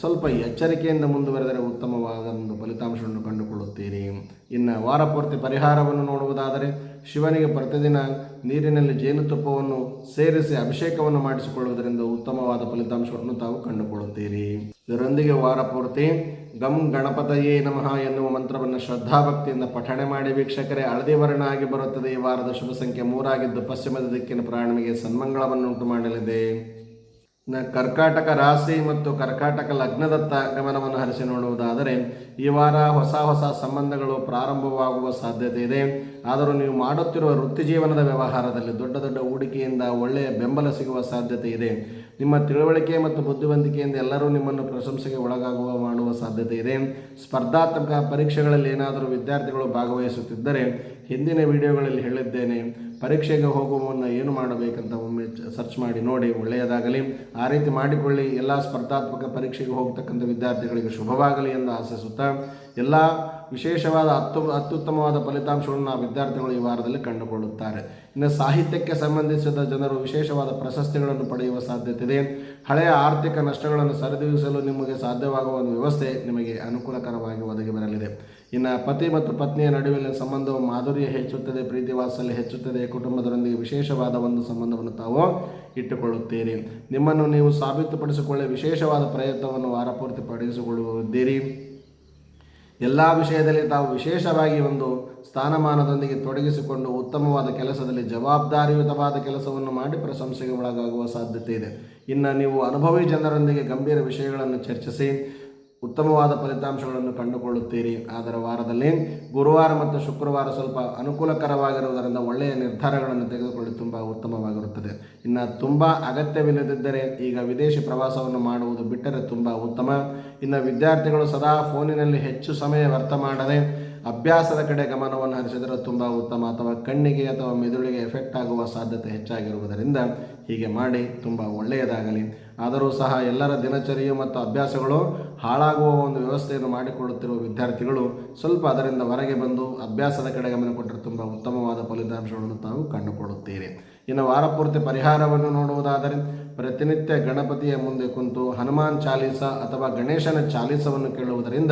Speaker 1: ಸ್ವಲ್ಪ ಎಚ್ಚರಿಕೆಯಿಂದ ಮುಂದುವರೆದರೆ ಉತ್ತಮವಾದ ಒಂದು ಫಲಿತಾಂಶವನ್ನು ಕಂಡುಕೊಳ್ಳುತ್ತೀರಿ. ಇನ್ನು ವಾರಪೂರ್ತಿ ಪರಿಹಾರವನ್ನು ನೋಡುವುದಾದರೆ ಶಿವನಿಗೆ ಪ್ರತಿದಿನ ನೀರಿನಲ್ಲಿ ಜೇನುತುಪ್ಪವನ್ನು ಸೇರಿಸಿ ಅಭಿಷೇಕವನ್ನು ಮಾಡಿಸಿಕೊಳ್ಳುವುದರಿಂದ ಉತ್ತಮವಾದ ಫಲಿತಾಂಶವನ್ನು ತಾವು ಕಂಡುಕೊಳ್ಳುತ್ತೀರಿ. ಇದರೊಂದಿಗೆ ವಾರ ಪೂರ್ತಿ ಗಂ ಗಣಪತಯೇ ನಮಃ ಎನ್ನುವ ಮಂತ್ರವನ್ನು ಶ್ರದ್ಧಾಭಕ್ತಿಯಿಂದ ಪಠಣೆ ಮಾಡಿ ವೀಕ್ಷಕರೇ, ಹಳದಿ ವರ್ಣ ಆಗಿ ಬರುತ್ತದೆ. ಈ ವಾರದ ಶುಭ ಸಂಖ್ಯೆ ಮೂರಾಗಿದ್ದು ಪಶ್ಚಿಮದ ದಿಕ್ಕಿನ ಪ್ರಯಾಣವಿಗೆ ಸನ್ಮಂಗಳವನ್ನುಂಟು ಮಾಡಲಿದೆ. ಕರ್ಕಾಟಕ ರಾಶಿ ಮತ್ತು ಕರ್ಕಾಟಕ ಲಗ್ನದತ್ತ ಗಮನವನ್ನು ಹರಿಸಿ ನೋಡುವುದಾದರೆ, ಈ ವಾರ ಹೊಸ ಹೊಸ ಸಂಬಂಧಗಳು ಪ್ರಾರಂಭವಾಗುವ ಸಾಧ್ಯತೆ ಇದೆ. ಆದರೂ ನೀವು ಮಾಡುತ್ತಿರುವ ವೃತ್ತಿ ಜೀವನದ ವ್ಯವಹಾರದಲ್ಲಿ ದೊಡ್ಡ ದೊಡ್ಡ ಹೂಡಿಕೆಯಿಂದ ಒಳ್ಳೆಯ ಬೆಂಬಲ ಸಿಗುವ ಸಾಧ್ಯತೆ ಇದೆ. ನಿಮ್ಮ ತಿಳುವಳಿಕೆ ಮತ್ತು ಬುದ್ಧಿವಂತಿಕೆಯಿಂದ ಎಲ್ಲರೂ ನಿಮ್ಮನ್ನು ಪ್ರಶಂಸೆಗೆ ಒಳಗಾಗುವ ಮಾಡುವ ಸಾಧ್ಯತೆ ಇದೆ. ಸ್ಪರ್ಧಾತ್ಮಕ ಪರೀಕ್ಷೆಗಳಲ್ಲಿ ಏನಾದರೂ ವಿದ್ಯಾರ್ಥಿಗಳು ಭಾಗವಹಿಸುತ್ತಿದ್ದರೆ, ಹಿಂದಿನ ವಿಡಿಯೋಗಳಲ್ಲಿ ಹೇಳಿದ್ದೇನೆ. ಪರೀಕ್ಷೆಗೆ ಹೋಗುವ ಮುನ್ನ ಏನು ಮಾಡಬೇಕಂತ ಒಮ್ಮೆ ಸರ್ಚ್ ಮಾಡಿ, ನೋಡಿ, ಒಳ್ಳೆಯದಾಗಲಿ. ಆ ರೀತಿ ಮಾಡಿಕೊಳ್ಳಿ. ಎಲ್ಲ ಸ್ಪರ್ಧಾತ್ಮಕ ಪರೀಕ್ಷೆಗೆ ಹೋಗ್ತಕ್ಕಂಥ ವಿದ್ಯಾರ್ಥಿಗಳಿಗೆ ಶುಭವಾಗಲಿ ಎಂದು ಆಶಿಸುತ್ತಾ, ಎಲ್ಲ ವಿಶೇಷವಾದ ಅತ್ಯು ಅತ್ಯುತ್ತಮವಾದ ಫಲಿತಾಂಶಗಳನ್ನು ಆ ವಿದ್ಯಾರ್ಥಿಗಳು ಈ ವಾರದಲ್ಲಿ ಕಂಡುಕೊಳ್ಳುತ್ತಾರೆ. ಇನ್ನು ಸಾಹಿತ್ಯಕ್ಕೆ ಸಂಬಂಧಿಸಿದ ಜನರು ವಿಶೇಷವಾದ ಪ್ರಶಸ್ತಿಗಳನ್ನು ಪಡೆಯುವ ಸಾಧ್ಯತೆ ಇದೆ ಹಳೆಯ ಆರ್ಥಿಕ ನಷ್ಟಗಳನ್ನು ಸರಿದೂಗಿಸಲು ನಿಮಗೆ ಸಾಧ್ಯವಾಗುವ ಒಂದು ವ್ಯವಸ್ಥೆ ನಿಮಗೆ ಅನುಕೂಲಕರವಾಗಿ ಒದಗಿ ಬರಲಿದೆ. ಇನ್ನು ಪತಿ ಮತ್ತು ಪತ್ನಿಯ ನಡುವಿನ ಸಂಬಂಧವು ಮಾಧುರ್ಯ ಹೆಚ್ಚುತ್ತದೆ, ಪ್ರೀತಿ ವಾತ್ಸಲ್ಯ ಹೆಚ್ಚುತ್ತದೆ, ಕುಟುಂಬದೊಂದಿಗೆ ವಿಶೇಷವಾದ ಒಂದು ಸಂಬಂಧವನ್ನು ತಾವು ಇಟ್ಟುಕೊಳ್ಳುತ್ತೀರಿ. ನಿಮ್ಮನ್ನು ನೀವು ಸಾಬೀತುಪಡಿಸಿಕೊಳ್ಳಿ, ವಿಶೇಷವಾದ ಪ್ರಯತ್ನವನ್ನು ವಾರಪೂರ್ತಿ ಪಡಿಸಿಕೊಳ್ಳುತ್ತೀರಿ ಎಲ್ಲ ವಿಷಯದಲ್ಲಿ ತಾವು ವಿಶೇಷವಾಗಿ ಒಂದು ಸ್ಥಾನಮಾನದೊಂದಿಗೆ ತೊಡಗಿಸಿಕೊಂಡು ಉತ್ತಮವಾದ ಕೆಲಸದಲ್ಲಿ ಜವಾಬ್ದಾರಿಯುತವಾದ ಕೆಲಸವನ್ನು ಮಾಡಿ ಪ್ರಶಂಸೆಗೆ ಒಳಗಾಗುವ ಸಾಧ್ಯತೆ ಇದೆ. ಇನ್ನು ನೀವು ಅನುಭವಿ ಜನರೊಂದಿಗೆ ಗಂಭೀರ ವಿಷಯಗಳನ್ನು ಚರ್ಚಿಸಿ ಉತ್ತಮವಾದ ಫಲಿತಾಂಶಗಳನ್ನು ಕಂಡುಕೊಳ್ಳುತ್ತೀರಿ. ಅದರ ವಾರದಲ್ಲಿ ಗುರುವಾರ ಮತ್ತು ಶುಕ್ರವಾರ ಸ್ವಲ್ಪ ಅನುಕೂಲಕರವಾಗಿರುವುದರಿಂದ ಒಳ್ಳೆಯ ನಿರ್ಧಾರಗಳನ್ನು ತೆಗೆದುಕೊಳ್ಳಿ ತುಂಬ ಉತ್ತಮವಾಗಿರುತ್ತದೆ. ಇನ್ನು ತುಂಬ ಅಗತ್ಯವಿಲ್ಲದಿದ್ದರೆ ಈಗ ವಿದೇಶಿ ಪ್ರವಾಸವನ್ನು ಮಾಡುವುದು ಬಿಟ್ಟರೆ ತುಂಬ ಉತ್ತಮ. ಇನ್ನು ವಿದ್ಯಾರ್ಥಿಗಳು ಸದಾ ಫೋನಿನಲ್ಲಿ ಹೆಚ್ಚು ಸಮಯ ವ್ಯರ್ಥ ಮಾಡದೆ ಅಭ್ಯಾಸದ ಕಡೆ ಗಮನವನ್ನು ಹರಿಸಿದರೆ ತುಂಬ ಉತ್ತಮ ಅಥವಾ ಕಣ್ಣಿಗೆ ಅಥವಾ ಮೆದುಳಿಗೆ ಎಫೆಕ್ಟ್ ಆಗುವ ಸಾಧ್ಯತೆ ಹೆಚ್ಚಾಗಿರುವುದರಿಂದ ಹೀಗೆ ಮಾಡಿ ತುಂಬ ಒಳ್ಳೆಯದಾಗಲಿ. ಆದರೂ ಸಹ ಎಲ್ಲರ ದಿನಚರಿಯು ಮತ್ತು ಅಭ್ಯಾಸಗಳು ಹಾಳಾಗುವ ಒಂದು ವ್ಯವಸ್ಥೆಯನ್ನು ಮಾಡಿಕೊಳ್ಳುತ್ತಿರುವ ವಿದ್ಯಾರ್ಥಿಗಳು ಸ್ವಲ್ಪ ಅದರಿಂದ ಹೊರಗೆ ಬಂದು ಅಭ್ಯಾಸದ ಕಡೆ ಗಮನ ಕೊಟ್ಟರೆ ತುಂಬ ಉತ್ತಮವಾದ ಫಲಿತಾಂಶಗಳನ್ನು ತಾವು ಕಂಡುಕೊಳ್ಳುತ್ತೀರಿ. ಇನ್ನು ವಾರಪೂರ್ತಿ ಪರಿಹಾರವನ್ನು ನೋಡುವುದಾದರೆ ಪ್ರತಿನಿತ್ಯ ಗಣಪತಿಯ ಮುಂದೆ ಕುಂತು ಹನುಮಾನ್ ಚಾಲೀಸ ಅಥವಾ ಗಣೇಶನ ಚಾಲೀಸವನ್ನು ಕೇಳುವುದರಿಂದ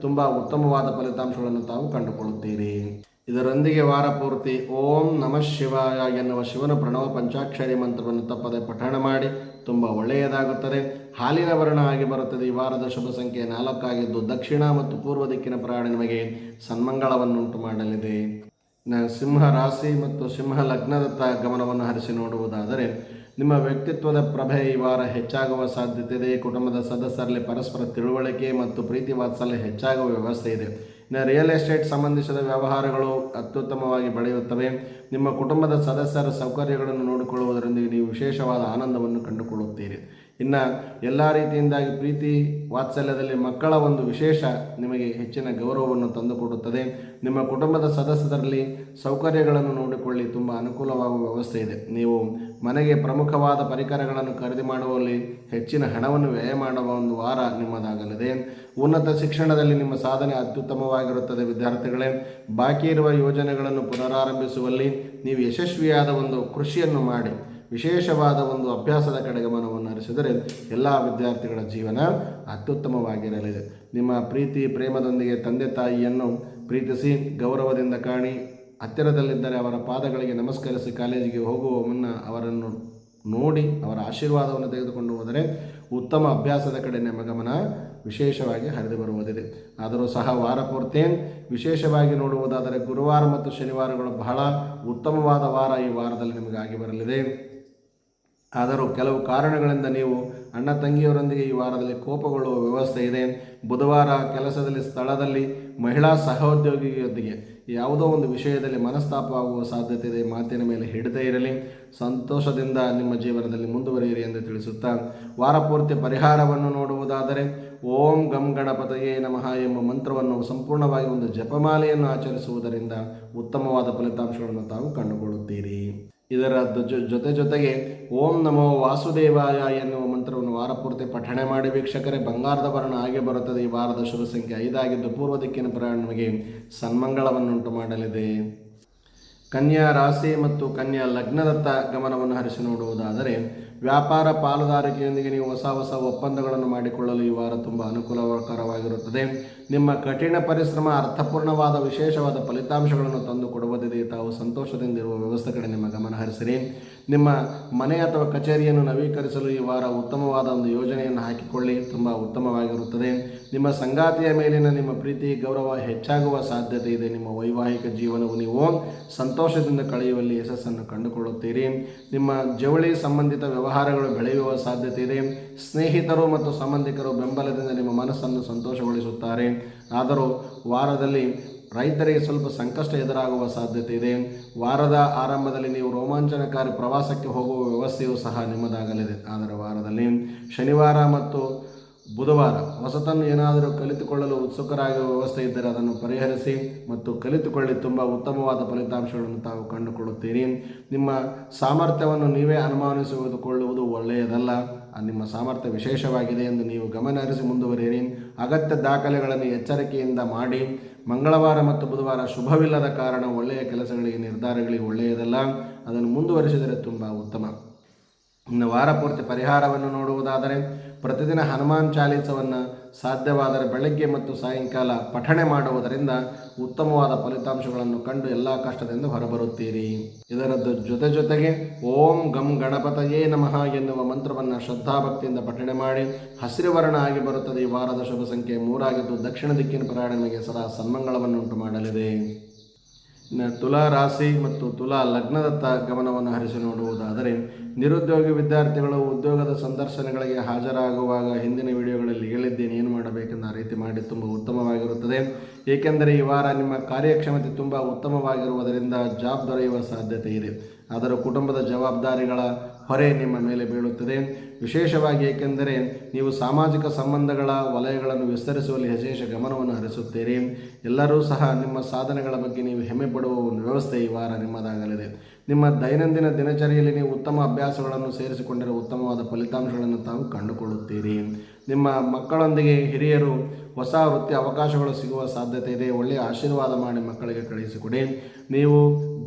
Speaker 1: ತುಂಬ ಉತ್ತಮವಾದ ಫಲಿತಾಂಶಗಳನ್ನು ತಾವು ಕಂಡುಕೊಳ್ಳುತ್ತೀರಿ. ಇದರೊಂದಿಗೆ ವಾರ ಪೂರ್ತಿ ಓಂ ನಮಃ ಶಿವಾಯ ಎನ್ನುವ ಶಿವನ ಪ್ರಣವ ಪಂಚಾಕ್ಷರಿ ಮಂತ್ರವನ್ನು ತಪ್ಪದೆ ಪಠಣ ಮಾಡಿ ತುಂಬ ಒಳ್ಳೆಯದಾಗುತ್ತದೆ. ಹಾಲಿನ ವರ್ಣ ಆಗಿ ಬರುತ್ತದೆ. ಈ ವಾರದ ಶುಭ ಸಂಖ್ಯೆ ನಾಲ್ಕಾಗಿದ್ದು ದಕ್ಷಿಣ ಮತ್ತು ಪೂರ್ವ ದಿಕ್ಕಿನ ಪ್ರಯಾಣ ನಿಮಗೆ ಸನ್ಮಂಗಳವನ್ನುಂಟು ಮಾಡಲಿದೆ. ಸಿಂಹ ರಾಶಿ ಮತ್ತು ಸಿಂಹ ಲಗ್ನದತ್ತ ಗಮನವನ್ನು ಹರಿಸಿ ನೋಡುವುದಾದರೆ, ನಿಮ್ಮ ವ್ಯಕ್ತಿತ್ವದ ಪ್ರಭೆ ಈ ವಾರ ಹೆಚ್ಚಾಗುವ ಸಾಧ್ಯತೆ ಇದೆ ಕುಟುಂಬದ ಸದಸ್ಯರಲ್ಲಿ ಪರಸ್ಪರ ತಿಳುವಳಿಕೆ ಮತ್ತು ಪ್ರೀತಿ ವಾತ್ಸಲ್ಯ ಹೆಚ್ಚಾಗುವ ವ್ಯವಸ್ಥೆ ಇದೆ. ಇನ್ನು ರಿಯಲ್ ಎಸ್ಟೇಟ್ ಸಂಬಂಧಿಸಿದ ವ್ಯವಹಾರಗಳು ಅತ್ಯುತ್ತಮವಾಗಿ ಬೆಳೆಯುತ್ತವೆ. ನಿಮ್ಮ ಕುಟುಂಬದ ಸದಸ್ಯರ ಸೌಕರ್ಯಗಳನ್ನು ನೋಡಿಕೊಳ್ಳುವುದರೊಂದಿಗೆ ನೀವು ವಿಶೇಷವಾದ ಆನಂದವನ್ನು ಕಂಡುಕೊಳ್ಳುತ್ತೀರಿ. ಇನ್ನು ಎಲ್ಲ ರೀತಿಯಿಂದಾಗಿ ಪ್ರೀತಿ ವಾತ್ಸಲ್ಯದಲ್ಲಿ ಮಕ್ಕಳ ಒಂದು ವಿಶೇಷ ನಿಮಗೆ ಹೆಚ್ಚಿನ ಗೌರವವನ್ನು ತಂದುಕೊಡುತ್ತದೆ. ನಿಮ್ಮ ಕುಟುಂಬದ ಸದಸ್ಯರಲ್ಲಿ ಸೌಕರ್ಯಗಳನ್ನು ನೋಡಿಕೊಳ್ಳಿ, ತುಂಬ ಅನುಕೂಲವಾಗುವ ವ್ಯವಸ್ಥೆ ಇದೆ. ನೀವು ಮನೆಗೆ ಪ್ರಮುಖವಾದ ಪರಿಕರಗಳನ್ನು ಖರೀದಿ ಮಾಡುವಲ್ಲಿ ಹೆಚ್ಚಿನ ಹಣವನ್ನು ವ್ಯಯ ಮಾಡುವ ಒಂದು ವಾರ ನಿಮ್ಮದಾಗಲಿದೆ. ಉನ್ನತ ಶಿಕ್ಷಣದಲ್ಲಿ ನಿಮ್ಮ ಸಾಧನೆ ಅತ್ಯುತ್ತಮವಾಗಿರುತ್ತದೆ ವಿದ್ಯಾರ್ಥಿಗಳೇ. ಬಾಕಿ ಇರುವ ಯೋಜನೆಗಳನ್ನು ಪುನರಾರಂಭಿಸುವಲ್ಲಿ ನೀವು ಯಶಸ್ವಿಯಾದ ಒಂದು ಕೃಷಿಯನ್ನು ಮಾಡಿ. ವಿಶೇಷವಾದ ಒಂದು ಅಭ್ಯಾಸದ ಕಡೆ ಗಮನವನ್ನು ಹರಿಸಿದರೆ ಎಲ್ಲ ವಿದ್ಯಾರ್ಥಿಗಳ ಜೀವನ ಅತ್ಯುತ್ತಮವಾಗಿರಲಿದೆ. ನಿಮ್ಮ ಪ್ರೀತಿ, ಪ್ರೇಮದೊಂದಿಗೆ ತಂದೆ ತಾಯಿಯನ್ನು ಪ್ರೀತಿಸಿ, ಗೌರವದಿಂದ ಕಾಣಿ, ಹತ್ತಿರದಲ್ಲಿದ್ದರೆ ಅವರ ಪಾದಗಳಿಗೆ ನಮಸ್ಕರಿಸಿ ಕಾಲೇಜಿಗೆ ಹೋಗುವ ಮುನ್ನ ಅವರನ್ನು ನೋಡಿ ಅವರ ಆಶೀರ್ವಾದವನ್ನು ತೆಗೆದುಕೊಂಡು ಹೋದರೆ ಉತ್ತಮ ಅಭ್ಯಾಸದ ಕಡೆ ನಿಮ್ಮ ಗಮನ ವಿಶೇಷವಾಗಿ ಹರಿದು ಬರುವುದಿದೆ. ಆದರೂ ಸಹ ವಾರ ಪೂರ್ತಿ ವಿಶೇಷವಾಗಿ ನೋಡುವುದಾದರೆ ಗುರುವಾರ ಮತ್ತು ಶನಿವಾರಗಳು ಬಹಳ ಉತ್ತಮವಾದ ವಾರ ಈ ವಾರದಲ್ಲಿ ನಿಮಗಾಗಿ ಬರಲಿದೆ. ಆದರೂ ಕೆಲವು ಕಾರಣಗಳಿಂದ ನೀವು ಅಣ್ಣ ತಂಗಿಯವರೊಂದಿಗೆ ಈ ವಾರದಲ್ಲಿ ಕೋಪಗೊಳ್ಳುವ ವ್ಯವಸ್ಥೆ ಇದೆ. ಬುಧವಾರ ಕೆಲಸದಲ್ಲಿ, ಸ್ಥಳದಲ್ಲಿ ಮಹಿಳಾ ಸಹೋದ್ಯೋಗಿಯೊಂದಿಗೆ ಯಾವುದೋ ಒಂದು ವಿಷಯದಲ್ಲಿ ಮನಸ್ತಾಪವಾಗುವ ಸಾಧ್ಯತೆ ಇದೆ. ಮಾತಿನ ಮೇಲೆ ಹಿಡದೇ ಇರಲಿ. ಸಂತೋಷದಿಂದ ನಿಮ್ಮ ಜೀವನದಲ್ಲಿ ಮುಂದುವರಿಯಿರಿ ಎಂದು ತಿಳಿಸುತ್ತಾ ವಾರಪೂರ್ತಿ ಪರಿಹಾರವನ್ನು ನೋಡುವುದಾದರೆ ಓಂ ಗಂ ಗಣಪತಯೇ ನಮಃ ಎಂಬ ಮಂತ್ರವನ್ನು ಸಂಪೂರ್ಣವಾಗಿ ಒಂದು ಜಪಮಾಲೆಯನ್ನು ಆಚರಿಸುವುದರಿಂದ ಉತ್ತಮವಾದ ಫಲಿತಾಂಶಗಳನ್ನು ತಾವು ಕಂಡುಕೊಳ್ಳುತ್ತೀರಿ. ಇದರ ಜೊತೆ ಜೊತೆಗೆ ಓಂ ನಮೋ ವಾಸುದೇವಾಯ ಎನ್ನುವ ಮಂತ್ರವನ್ನು ವಾರಪೂರ್ತಿ ಪಠಣೆ ಮಾಡಿ ವೀಕ್ಷಕರೇ, ಬಂಗಾರದ ವರ್ಣ ಹಾಗೆ ಬರುತ್ತದೆ. ಈ ವಾರದ ಶುಭ ಸಂಖ್ಯೆ ಐದಾಗಿದ್ದು ಪೂರ್ವ ದಿಕ್ಕಿನ ಪ್ರಯಾಣ ನಮಗೆ ಸನ್ಮಂಗಳವನ್ನುಂಟು ಮಾಡಲಿದೆ. ಕನ್ಯಾ ರಾಶಿ ಮತ್ತು ಕನ್ಯಾ ಲಗ್ನದತ್ತ ಗಮನವನ್ನು ಹರಿಸಿ ನೋಡುವುದಾದರೆ, ವ್ಯಾಪಾರ ಪಾಲುದಾರಿಕೆಯೊಂದಿಗೆ ನೀವು ಹೊಸ ಹೊಸ ಒಪ್ಪಂದಗಳನ್ನು ಮಾಡಿಕೊಳ್ಳಲು ಈ ವಾರ ತುಂಬ ಅನುಕೂಲಕರವಾಗಿರುತ್ತದೆ. ನಿಮ್ಮ ಕಠಿಣ ಪರಿಶ್ರಮ, ಅರ್ಥಪೂರ್ಣವಾದ ವಿಶೇಷವಾದ ಫಲಿತಾಂಶಗಳನ್ನು ತಂದು ಕೊಡುವುದಿದೆ. ತಾವು ಸಂತೋಷದಿಂದ ಇರುವ ವ್ಯವಸ್ಥೆ ಕಡೆ ನಿಮ್ಮ ಗಮನ ಹರಿಸಿರಿ. ನಿಮ್ಮ ಮನೆ ಅಥವಾ ಕಚೇರಿಯನ್ನು ನವೀಕರಿಸಲು ಈ ವಾರ ಉತ್ತಮವಾದ ಒಂದು ಯೋಜನೆಯನ್ನು ಹಾಕಿಕೊಳ್ಳಿ. ತುಂಬ ಉತ್ತಮವಾಗಿರುತ್ತದೆ. ನಿಮ್ಮ ಸಂಗಾತಿಯ ಮೇಲಿನ ನಿಮ್ಮ ಪ್ರೀತಿ, ಗೌರವ ಹೆಚ್ಚಾಗುವ ಸಾಧ್ಯತೆ ಇದೆ. ನಿಮ್ಮ ವೈವಾಹಿಕ ಜೀವನವು ನೀವು ಸಂತೋಷದಿಂದ ಕಳೆಯುವಲ್ಲಿ ಯಶಸ್ಸನ್ನು ಕಂಡುಕೊಳ್ಳುತ್ತೀರಿ. ನಿಮ್ಮ ಜವಳಿ ಸಂಬಂಧಿತ ವ್ಯವಹಾರಗಳು ಬೆಳೆಯುವ ಸಾಧ್ಯತೆ ಇದೆ. ಸ್ನೇಹಿತರು ಮತ್ತು ಸಂಬಂಧಿಕರು ಬೆಂಬಲದಿಂದ ನಿಮ್ಮ ಮನಸ್ಸನ್ನು ಸಂತೋಷಗೊಳಿಸುತ್ತಾರೆ. ಆದರೂ ವಾರದಲ್ಲಿ ರೈತರಿಗೆ ಸ್ವಲ್ಪ ಸಂಕಷ್ಟ ಎದುರಾಗುವ ಸಾಧ್ಯತೆ ಇದೆ. ವಾರದ ಆರಂಭದಲ್ಲಿ ನೀವು ರೋಮಾಂಚನಕಾರಿ ಪ್ರವಾಸಕ್ಕೆ ಹೋಗುವ ವ್ಯವಸ್ಥೆಯೂ ಸಹ ನಿಮ್ಮದಾಗಲಿದೆ. ಆದರೆ ವಾರದಲ್ಲಿ ಶನಿವಾರ ಮತ್ತು ಬುಧವಾರ ಹೊಸತನ್ನು ಏನಾದರೂ ಕಲಿತುಕೊಳ್ಳಲು ಉತ್ಸುಕರಾಗಿರುವ ವ್ಯವಸ್ಥೆ ಇದ್ದರೆ ಅದನ್ನು ಪರಿಹರಿಸಿ ಮತ್ತು ಕಲಿತುಕೊಳ್ಳಿ ತುಂಬ ಉತ್ತಮವಾದ ಫಲಿತಾಂಶಗಳನ್ನು ತಾವು ಕಂಡುಕೊಳ್ಳುತ್ತೀರಿ. ನಿಮ್ಮ ಸಾಮರ್ಥ್ಯವನ್ನು ನೀವೇ ಅನುಮಾನಿಸಿಕೊಳ್ಳುವುದು ಒಳ್ಳೆಯದಲ್ಲ. ನಿಮ್ಮ ಸಾಮರ್ಥ್ಯ ವಿಶೇಷವಾಗಿದೆ ಎಂದು ನೀವು ಗಮನ ಹರಿಸಿ ಮುಂದುವರಿಯಿರಿ. ಅಗತ್ಯ ದಾಖಲೆಗಳನ್ನು ಎಚ್ಚರಿಕೆಯಿಂದ ಮಾಡಿ. ಮಂಗಳವಾರ ಮತ್ತು ಬುಧವಾರ ಶುಭವಿಲ್ಲದ ಕಾರಣ ಒಳ್ಳೆಯ ಕೆಲಸಗಳಿಗೆ ನಿರ್ಧಾರಗಳಿಗೆ ಒಳ್ಳೆಯದಲ್ಲ. ಅದನ್ನು ಮುಂದುವರಿಸಿದರೆ ತುಂಬ ಉತ್ತಮ. ಇನ್ನು ವಾರ ಪೂರ್ತಿ ಪರಿಹಾರವನ್ನು ನೋಡುವುದಾದರೆ ಪ್ರತಿದಿನ ಹನುಮಾನ್ ಚಾಲೀಸವನ್ನು ಸಾಧ್ಯವಾದರೆ ಬೆಳಗ್ಗೆ ಮತ್ತು ಸಾಯಂಕಾಲ ಪಠಣೆ ಮಾಡುವುದರಿಂದ ಉತ್ತಮವಾದ ಫಲಿತಾಂಶಗಳನ್ನು ಕಂಡು ಎಲ್ಲ ಕಷ್ಟದಿಂದ ಹೊರಬರುತ್ತೀರಿ. ಇದರದ್ದು ಜೊತೆ ಜೊತೆಗೆ ಓಂ ಗಂ ಗಣಪತಯೇ ನಮಃ ಎನ್ನುವ ಮಂತ್ರವನ್ನು ಶ್ರದ್ಧಾಭಕ್ತಿಯಿಂದ ಪಠಣೆ ಮಾಡಿ ಹಸಿರು ವರ್ಣ ಆಗಿ ಬರುತ್ತದೆ ಈ ವಾರದ ಶುಭ ಸಂಖ್ಯೆ ಮೂರಾಗಿದ್ದು ದಕ್ಷಿಣ ದಿಕ್ಕಿನ ಪ್ರಯಾಣ ನಿಮಗೆ ಸದಾ ಸನ್ಮಂಗಳವನ್ನುಂಟು ಮಾಡಲಿದೆ. ತುಲಾ ರಾಶಿ ಮತ್ತು ತುಲಾ ಲಗ್ನದತ್ತ ಗಮನವನ್ನು ಹರಿಸಿ ನೋಡುವುದಾದರೆ, ನಿರುದ್ಯೋಗಿ ವಿದ್ಯಾರ್ಥಿಗಳು ಉದ್ಯೋಗದ ಸಂದರ್ಶನಗಳಿಗೆ ಹಾಜರಾಗುವಾಗ ಹಿಂದಿನ ವಿಡಿಯೋಗಳಲ್ಲಿ ಹೇಳಿದ್ದೇನೆ, ಏನು ಮಾಡಬೇಕೆಂದು ಆ ರೀತಿ ಮಾಡಿ ತುಂಬ ಉತ್ತಮವಾಗಿರುತ್ತದೆ. ಏಕೆಂದರೆ ಈ ವಾರ ನಿಮ್ಮ ಕಾರ್ಯಕ್ಷಮತೆ ತುಂಬ ಉತ್ತಮವಾಗಿರುವುದರಿಂದ ಜಾಬ್ ದೊರೆಯುವ ಸಾಧ್ಯತೆ ಇದೆ. ಆದರೂ ಕುಟುಂಬದ ಜವಾಬ್ದಾರಿಗಳ ಹೊರೆ ನಿಮ್ಮ ಮೇಲೆ ಬೀಳುತ್ತದೆ. ವಿಶೇಷವಾಗಿ ಏಕೆಂದರೆ ನೀವು ಸಾಮಾಜಿಕ ಸಂಬಂಧಗಳ ವಲಯಗಳನ್ನು ವಿಸ್ತರಿಸುವಲ್ಲಿ ವಿಶೇಷ ಗಮನವನ್ನು ಹರಿಸುತ್ತೀರಿ. ಎಲ್ಲರೂ ಸಹ ನಿಮ್ಮ ಸಾಧನೆಗಳ ಬಗ್ಗೆ ನೀವು ಹೆಮ್ಮೆ ಪಡುವ ಒಂದು ವ್ಯವಸ್ಥೆ ಈ ವಾರ ನಿಮ್ಮದಾಗಲಿದೆ. ನಿಮ್ಮ ದೈನಂದಿನ ದಿನಚರಿಯಲ್ಲಿ ನೀವು ಉತ್ತಮ ಅಭ್ಯಾಸಗಳನ್ನು ಸೇರಿಸಿಕೊಂಡಿರುವ ಉತ್ತಮವಾದ ಫಲಿತಾಂಶಗಳನ್ನು ತಾವು ಕಂಡುಕೊಳ್ಳುತ್ತೀರಿ. ನಿಮ್ಮ ಮಕ್ಕಳೊಂದಿಗೆ ಹಿರಿಯರು ಹೊಸ ವೃತ್ತಿ ಅವಕಾಶಗಳು ಸಿಗುವ ಸಾಧ್ಯತೆ ಇದೆ. ಒಳ್ಳೆಯ ಆಶೀರ್ವಾದ ಮಾಡಿ ಮಕ್ಕಳಿಗೆ ಕಳುಹಿಸಿಕೊಡಿ ನೀವು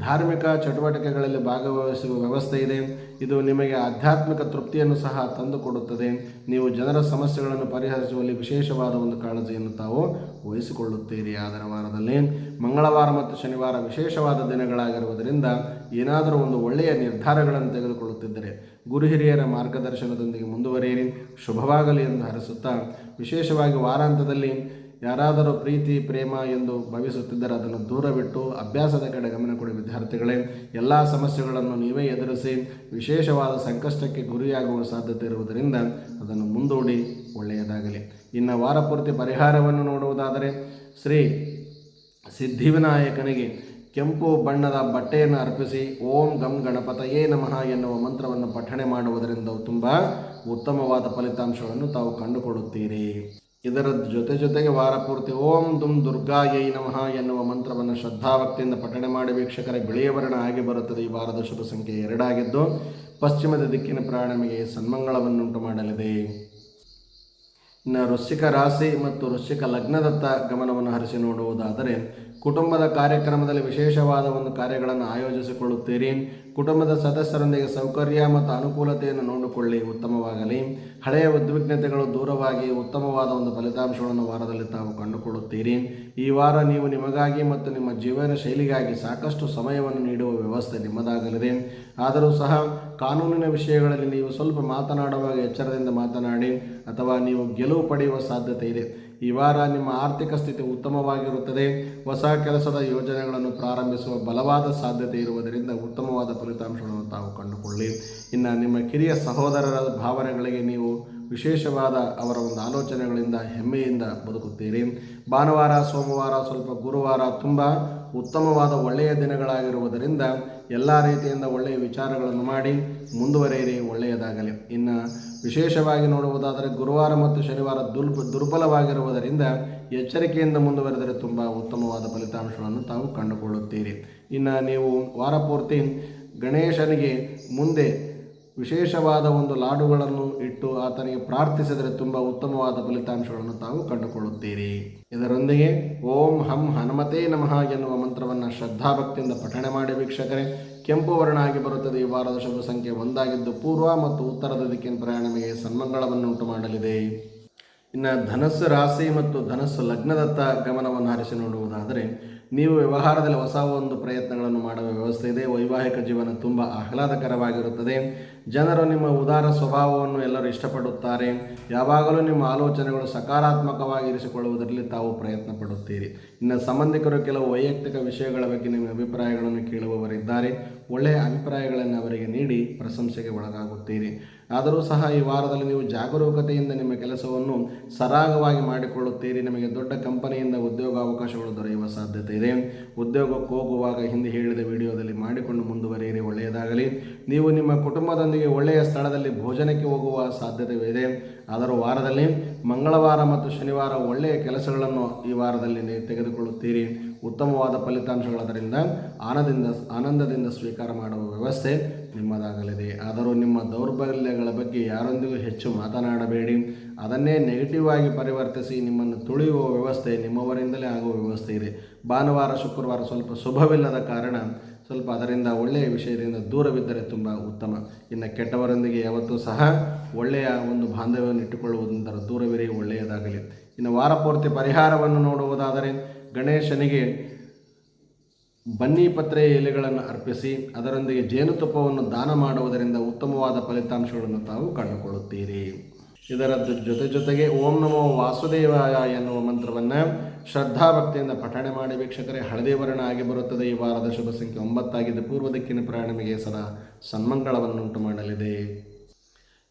Speaker 1: ಧಾರ್ಮಿಕ ಚಟುವಟಿಕೆಗಳಲ್ಲಿ ಭಾಗವಹಿಸುವ ವ್ಯವಸ್ಥೆ ಇದೆ. ಇದು ನಿಮಗೆ ಆಧ್ಯಾತ್ಮಿಕ ತೃಪ್ತಿಯನ್ನು ಸಹ ತಂದುಕೊಡುತ್ತದೆ ನೀವು ಜನರ ಸಮಸ್ಯೆಗಳನ್ನು ಪರಿಹರಿಸುವಲ್ಲಿ ವಿಶೇಷವಾದ ಒಂದು ಕಾಳಜಿಯನ್ನು ತಾವು ವಹಿಸಿಕೊಳ್ಳುತ್ತೀರಿ. ಆದರ ವಾರದಲ್ಲಿ ಮಂಗಳವಾರ ಮತ್ತು ಶನಿವಾರ ವಿಶೇಷವಾದ ದಿನಗಳಾಗಿರುವುದರಿಂದ ಏನಾದರೂ ಒಂದು ಒಳ್ಳೆಯ ನಿರ್ಧಾರಗಳನ್ನು ತೆಗೆದುಕೊಳ್ಳುತ್ತಿದ್ದರೆ ಗುರು ಹಿರಿಯರ ಮಾರ್ಗದರ್ಶನದೊಂದಿಗೆ ಮುಂದುವರಿಯಿರಿ. ಶುಭವಾಗಲಿ ಎಂದು ಹರಿಸುತ್ತಾ ವಿಶೇಷವಾಗಿ ವಾರಾಂತದಲ್ಲಿ ಯಾರಾದರೂ ಪ್ರೀತಿ, ಪ್ರೇಮ ಎಂದು ಭಾವಿಸುತ್ತಿದ್ದರೆ ಅದನ್ನು ದೂರವಿಟ್ಟು ಅಭ್ಯಾಸದ ಕಡೆ ಗಮನ ಕೊಡಿ ವಿದ್ಯಾರ್ಥಿಗಳೇ. ಎಲ್ಲ ಸಮಸ್ಯೆಗಳನ್ನು ನೀವೇ ಎದುರಿಸಿ ವಿಶೇಷವಾದ ಸಂಕಷ್ಟಕ್ಕೆ ಗುರಿಯಾಗುವ ಸಾಧ್ಯತೆ ಇರುವುದರಿಂದ ಅದನ್ನು ಮುಂದೂಡಿ ಒಳ್ಳೆಯದಾಗಲಿ. ಇನ್ನು ವಾರಪೂರ್ತಿ ಪರಿಹಾರವನ್ನು ನೋಡುವುದಾದರೆ ಶ್ರೀ ಸಿದ್ಧಿವಿನಾಯಕನಿಗೆ ಕೆಂಪು ಬಣ್ಣದ ಬಟ್ಟೆಯನ್ನು ಅರ್ಪಿಸಿ ಓಂ ಗಂ ಗಣಪತಯೇ ನಮಃ ಎನ್ನುವ ಮಂತ್ರವನ್ನು ಪಠಣೆ ಮಾಡುವುದರಿಂದ ತುಂಬ ಉತ್ತಮವಾದ ಫಲಿತಾಂಶಗಳನ್ನು ತಾವು ಕಂಡುಕೊಳ್ಳುತ್ತೀರಿ. ಇದರ ಜೊತೆ ಜೊತೆಗೆ ವಾರಪೂರ್ತಿ ಓಂ ದುಂ ದುರ್ಗಾಯೈ ನಮಃ ಎನ್ನುವ ಮಂತ್ರವನ್ನು ಶ್ರದ್ಧಾಭಕ್ತಿಯಿಂದ ಪಠಣೆ ಮಾಡಿ ವೀಕ್ಷಕರ, ಬಿಳಿಯ ವರ್ಣ ಆಗಿ ಬರುತ್ತದೆ. ಈ ವಾರದ ಶುಭ ಸಂಖ್ಯೆ ಎರಡಾಗಿದ್ದು, ಪಶ್ಚಿಮದ ದಿಕ್ಕಿನ ಪ್ರಾಣಮಿಗೆ ಸನ್ಮಂಗಳವನ್ನುಂಟು ಮಾಡಲಿದೆ. ಇನ್ನು ವೃಶ್ಚಿಕ ರಾಶಿ ಮತ್ತು ವೃಶ್ಚಿಕ ಲಗ್ನದತ್ತ ಗಮನವನ್ನು ಹರಿಸಿ ನೋಡುವುದಾದರೆ ಕುಟುಂಬದ ಕಾರ್ಯಕ್ರಮದಲ್ಲಿ ವಿಶೇಷವಾದ ಒಂದು ಕಾರ್ಯಗಳನ್ನು ಆಯೋಜಿಸಿಕೊಳ್ಳುತ್ತೀರಿ. ಕುಟುಂಬದ ಸದಸ್ಯರೊಂದಿಗೆ ಸೌಕರ್ಯ ಮತ್ತು ಅನುಕೂಲತೆಯನ್ನು ನೋಡಿಕೊಳ್ಳಿ, ಉತ್ತಮವಾಗಲಿ. ಹಳೆಯ ಉದ್ವಿಗ್ನತೆಗಳು ದೂರವಾಗಿ ಉತ್ತಮವಾದ ಒಂದು ಫಲಿತಾಂಶಗಳನ್ನು ವಾರದಲ್ಲಿ ತಾವು ಕಂಡುಕೊಳ್ಳುತ್ತೀರಿ. ಈ ವಾರ ನೀವು ನಿಮಗಾಗಿ ಮತ್ತು ನಿಮ್ಮ ಜೀವನ ಶೈಲಿಗಾಗಿ ಸಾಕಷ್ಟು ಸಮಯವನ್ನು ನೀಡುವ ವ್ಯವಸ್ಥೆ ನಿಮ್ಮದಾಗಲಿದೆ. ಆದರೂ ಸಹ ಕಾನೂನಿನ ವಿಷಯಗಳಲ್ಲಿ ನೀವು ಸ್ವಲ್ಪ ಮಾತನಾಡುವಾಗ ಎಚ್ಚರದಿಂದ ಮಾತನಾಡಿ ಅಥವಾ ನೀವು ಗೆಲುವು ಪಡೆಯುವ ಸಾಧ್ಯತೆ ಇದೆ. ಈ ವಾರ ನಿಮ್ಮ ಆರ್ಥಿಕ ಸ್ಥಿತಿ ಉತ್ತಮವಾಗಿರುತ್ತದೆ. ಹೊಸ ಕೆಲಸದ ಯೋಜನೆಗಳನ್ನು ಪ್ರಾರಂಭಿಸುವ ಬಲವಾದ ಸಾಧ್ಯತೆ ಇರುವುದರಿಂದ ಉತ್ತಮವಾದ ಫಲಿತಾಂಶಗಳನ್ನು ತಾವು ಕಂಡುಕೊಳ್ಳಿ. ಇನ್ನು ನಿಮ್ಮ ಕಿರಿಯ ಸಹೋದರರ ಭಾವನೆಗಳಿಗೆ ನೀವು ವಿಶೇಷವಾದ ಅವರ ಒಂದು ಆಲೋಚನೆಗಳಿಂದ, ಹೆಮ್ಮೆಯಿಂದ ಬದುಕುತ್ತೀರಿ. ಭಾನುವಾರ, ಸೋಮವಾರ, ಸ್ವಲ್ಪ ಗುರುವಾರ ತುಂಬ ಉತ್ತಮವಾದ ಒಳ್ಳೆಯ ದಿನಗಳಾಗಿರುವುದರಿಂದ ಎಲ್ಲ ರೀತಿಯಿಂದ ಒಳ್ಳೆಯ ವಿಚಾರಗಳನ್ನು ಮಾಡಿ ಮುಂದುವರೆಯಿರಿ, ಒಳ್ಳೆಯದಾಗಲಿ. ಇನ್ನು ವಿಶೇಷವಾಗಿ ನೋಡುವುದಾದರೆ ಗುರುವಾರ ಮತ್ತು ಶನಿವಾರ ದುರ್ಬ, ದುರ್ಬಲವಾಗಿರುವುದರಿಂದ ಎಚ್ಚರಿಕೆಯಿಂದ ಮುಂದುವರೆದರೆ ತುಂಬ ಉತ್ತಮವಾದ ಫಲಿತಾಂಶಗಳನ್ನು ತಾವು ಕಂಡುಕೊಳ್ಳುತ್ತೀರಿ. ಇನ್ನು ನೀವು ವಾರಪೂರ್ತಿ ಗಣೇಶನಿಗೆ ಮುಂದೆ ವಿಶೇಷವಾದ ಒಂದು ಲಾಡುಗಳನ್ನು ಇಟ್ಟು ಆತನಿಗೆ ಪ್ರಾರ್ಥಿಸಿದರೆ ತುಂಬ ಉತ್ತಮವಾದ ಫಲಿತಾಂಶಗಳನ್ನು ತಾವು ಕಂಡುಕೊಳ್ಳುತ್ತೀರಿ. ಇದರೊಂದಿಗೆ ಓಂ ಹಂ ಹನುಮತೇ ನಮಃ ಎನ್ನುವ ಮಂತ್ರವನ್ನು ಶ್ರದ್ಧಾಭಕ್ತಿಯಿಂದ ಪಠಣೆ ಮಾಡಿ ವೀಕ್ಷಕರೇ. ಕೆಂಪು ವರ್ಣ ಆಗಿ ಬರುತ್ತದೆ. ಈ ವಾರದ ಶುಭ ಸಂಖ್ಯೆ ಒಂದಾಗಿದ್ದು ಪೂರ್ವ ಮತ್ತು ಉತ್ತರದ ದಿಕ್ಕಿನ ಪ್ರಯಾಣವಿಗೆ ಸನ್ಮಂಗಳವನ್ನುಂಟು ಮಾಡಲಿದೆ ಇನ್ನು ಧನಸ್ಸು ರಾಶಿ ಮತ್ತು ಧನಸ್ಸು ಲಗ್ನದತ್ತ ಗಮನವನ್ನು ಹರಿಸಿ ನೋಡುವುದಾದರೆ ನೀವು ವ್ಯವಹಾರದಲ್ಲಿ ಹೊಸ ಒಂದು ಪ್ರಯತ್ನಗಳನ್ನು ಮಾಡುವ ವ್ಯವಸ್ಥೆ ಇದೆ. ವೈವಾಹಿಕ ಜೀವನ ತುಂಬ ಆಹ್ಲಾದಕರವಾಗಿರುತ್ತದೆ. ಜನರು ನಿಮ್ಮ ಉದಾರ ಸ್ವಭಾವವನ್ನು ಎಲ್ಲರೂ ಇಷ್ಟಪಡುತ್ತಾರೆ. ಯಾವಾಗಲೂ ನಿಮ್ಮ ಆಲೋಚನೆಗಳು ಸಕಾರಾತ್ಮಕವಾಗಿ ಇರಿಸಿಕೊಳ್ಳುವುದರಲ್ಲಿ ತಾವು ಪ್ರಯತ್ನ ಪಡುತ್ತೀರಿ. ಇನ್ನು ಸಂಬಂಧಿಕರು ಕೆಲವು ವೈಯಕ್ತಿಕ ವಿಷಯಗಳ ಬಗ್ಗೆ ನಿಮ್ಮ ಅಭಿಪ್ರಾಯಗಳನ್ನು ಕೇಳುವವರಿದ್ದಾರೆ. ಒಳ್ಳೆಯ ಅಭಿಪ್ರಾಯಗಳನ್ನು ಅವರಿಗೆ ನೀಡಿ ಪ್ರಶಂಸೆಗೆ ಒಳಗಾಗುತ್ತೀರಿ. ಆದರೂ ಸಹ ಈ ವಾರದಲ್ಲಿ ನೀವು ಜಾಗರೂಕತೆಯಿಂದ ನಿಮ್ಮ ಕೆಲಸವನ್ನು ಸರಾಗವಾಗಿ ಮಾಡಿಕೊಳ್ಳುತ್ತೀರಿ. ನಿಮಗೆ ದೊಡ್ಡ ಕಂಪನಿಯಿಂದ ಉದ್ಯೋಗ ಅವಕಾಶಗಳು ದೊರೆಯುವ ಸಾಧ್ಯತೆ ಇದೆ. ಉದ್ಯೋಗಕ್ಕೆ ಹೋಗುವಾಗ ಹಿಂದೆ ಹೇಳಿದ ವಿಡಿಯೋದಲ್ಲಿ ಮಾಡಿಕೊಂಡು ಮುಂದುವರಿಯಿರಿ, ಒಳ್ಳೆಯದಾಗಲಿ. ನೀವು ನಿಮ್ಮ ಕುಟುಂಬದೊಂದಿಗೆ ಒಳ್ಳೆಯ ಸ್ಥಳದಲ್ಲಿ ಭೋಜನಕ್ಕೆ ಹೋಗುವ ಸಾಧ್ಯತೆ ಇದೆ. ಆದರೂ ವಾರದಲ್ಲಿ ಮಂಗಳವಾರ ಮತ್ತು ಶನಿವಾರ ಒಳ್ಳೆಯ ಕೆಲಸಗಳನ್ನು ಈ ವಾರದಲ್ಲಿ ತೆಗೆದುಕೊಳ್ಳುತ್ತೀರಿ. ಉತ್ತಮವಾದ ಫಲಿತಾಂಶಗಳಾದ್ದರಿಂದ ಆನಂದದಿಂದ ಆನಂದದಿಂದ ಸ್ವೀಕಾರ ಮಾಡುವ ವ್ಯವಸ್ಥೆ ನಿಮ್ಮದಾಗಲಿದೆ. ಆದರೂ ನಿಮ್ಮ ದೌರ್ಬಲ್ಯಗಳ ಬಗ್ಗೆ ಯಾರೊಂದಿಗೂ ಹೆಚ್ಚು ಮಾತನಾಡಬೇಡಿ. ಅದನ್ನೇ ನೆಗೆಟಿವ್ ಆಗಿ ಪರಿವರ್ತಿಸಿ ನಿಮ್ಮನ್ನು ತುಳಿಯುವ ವ್ಯವಸ್ಥೆ ನಿಮ್ಮವರಿಂದಲೇ ಆಗುವ ವ್ಯವಸ್ಥೆ ಇದೆ. ಭಾನುವಾರ, ಶುಕ್ರವಾರ ಸ್ವಲ್ಪ ಶುಭವಿಲ್ಲದ ಕಾರಣ ಸ್ವಲ್ಪ ಅದರಿಂದ ಒಳ್ಳೆಯ ವಿಷಯದಿಂದ ದೂರವಿದ್ದರೆ ತುಂಬ ಉತ್ತಮ. ಇನ್ನು ಕೆಟ್ಟವರೊಂದಿಗೆ ಯಾವತ್ತೂ ಸಹ ಒಳ್ಳೆಯ ಒಂದು ಬಾಂಧವ್ಯವನ್ನು ಇಟ್ಟುಕೊಳ್ಳುವುದರ ದೂರವಿರಿ, ಒಳ್ಳೆಯದಾಗಲಿ. ಇನ್ನು ವಾರಪೂರ್ತಿ ಪರಿಹಾರವನ್ನು ನೋಡುವುದಾದರೆ ಗಣೇಶನಿಗೆ ಬನ್ನಿ ಪತ್ರೆಯ ಎಲೆಗಳನ್ನು ಅರ್ಪಿಸಿ, ಅದರೊಂದಿಗೆ ಜೇನುತುಪ್ಪವನ್ನು ದಾನ ಮಾಡುವುದರಿಂದ ಉತ್ತಮವಾದ ಫಲಿತಾಂಶಗಳನ್ನು ತಾವು ಕಂಡುಕೊಳ್ಳುತ್ತೀರಿ. ಇದರ ಜೊತೆ ಜೊತೆಗೆ ಓಂ ನಮೋ ವಾಸುದೇವಾಯ ಎನ್ನುವ ಮಂತ್ರವನ್ನು ಶ್ರದ್ಧಾಭಕ್ತಿಯಿಂದ ಪಠಣೆ ಮಾಡಿ ವೀಕ್ಷಕರೇ, ಹಳದಿ ವರ್ಣ ಆಗಿ ಬರುತ್ತದೆ. ಈ ವಾರದ ಶುಭ ಸಂಖ್ಯೆ ಒಂಬತ್ತಾಗಿದೆ. ಪೂರ್ವ ದಿಕ್ಕಿನ ಪ್ರಯಾಣಮಿಗೆ ಸದಾ ಸನ್ಮಂಗಳವನ್ನುಂಟು ಮಾಡಲಿದೆ.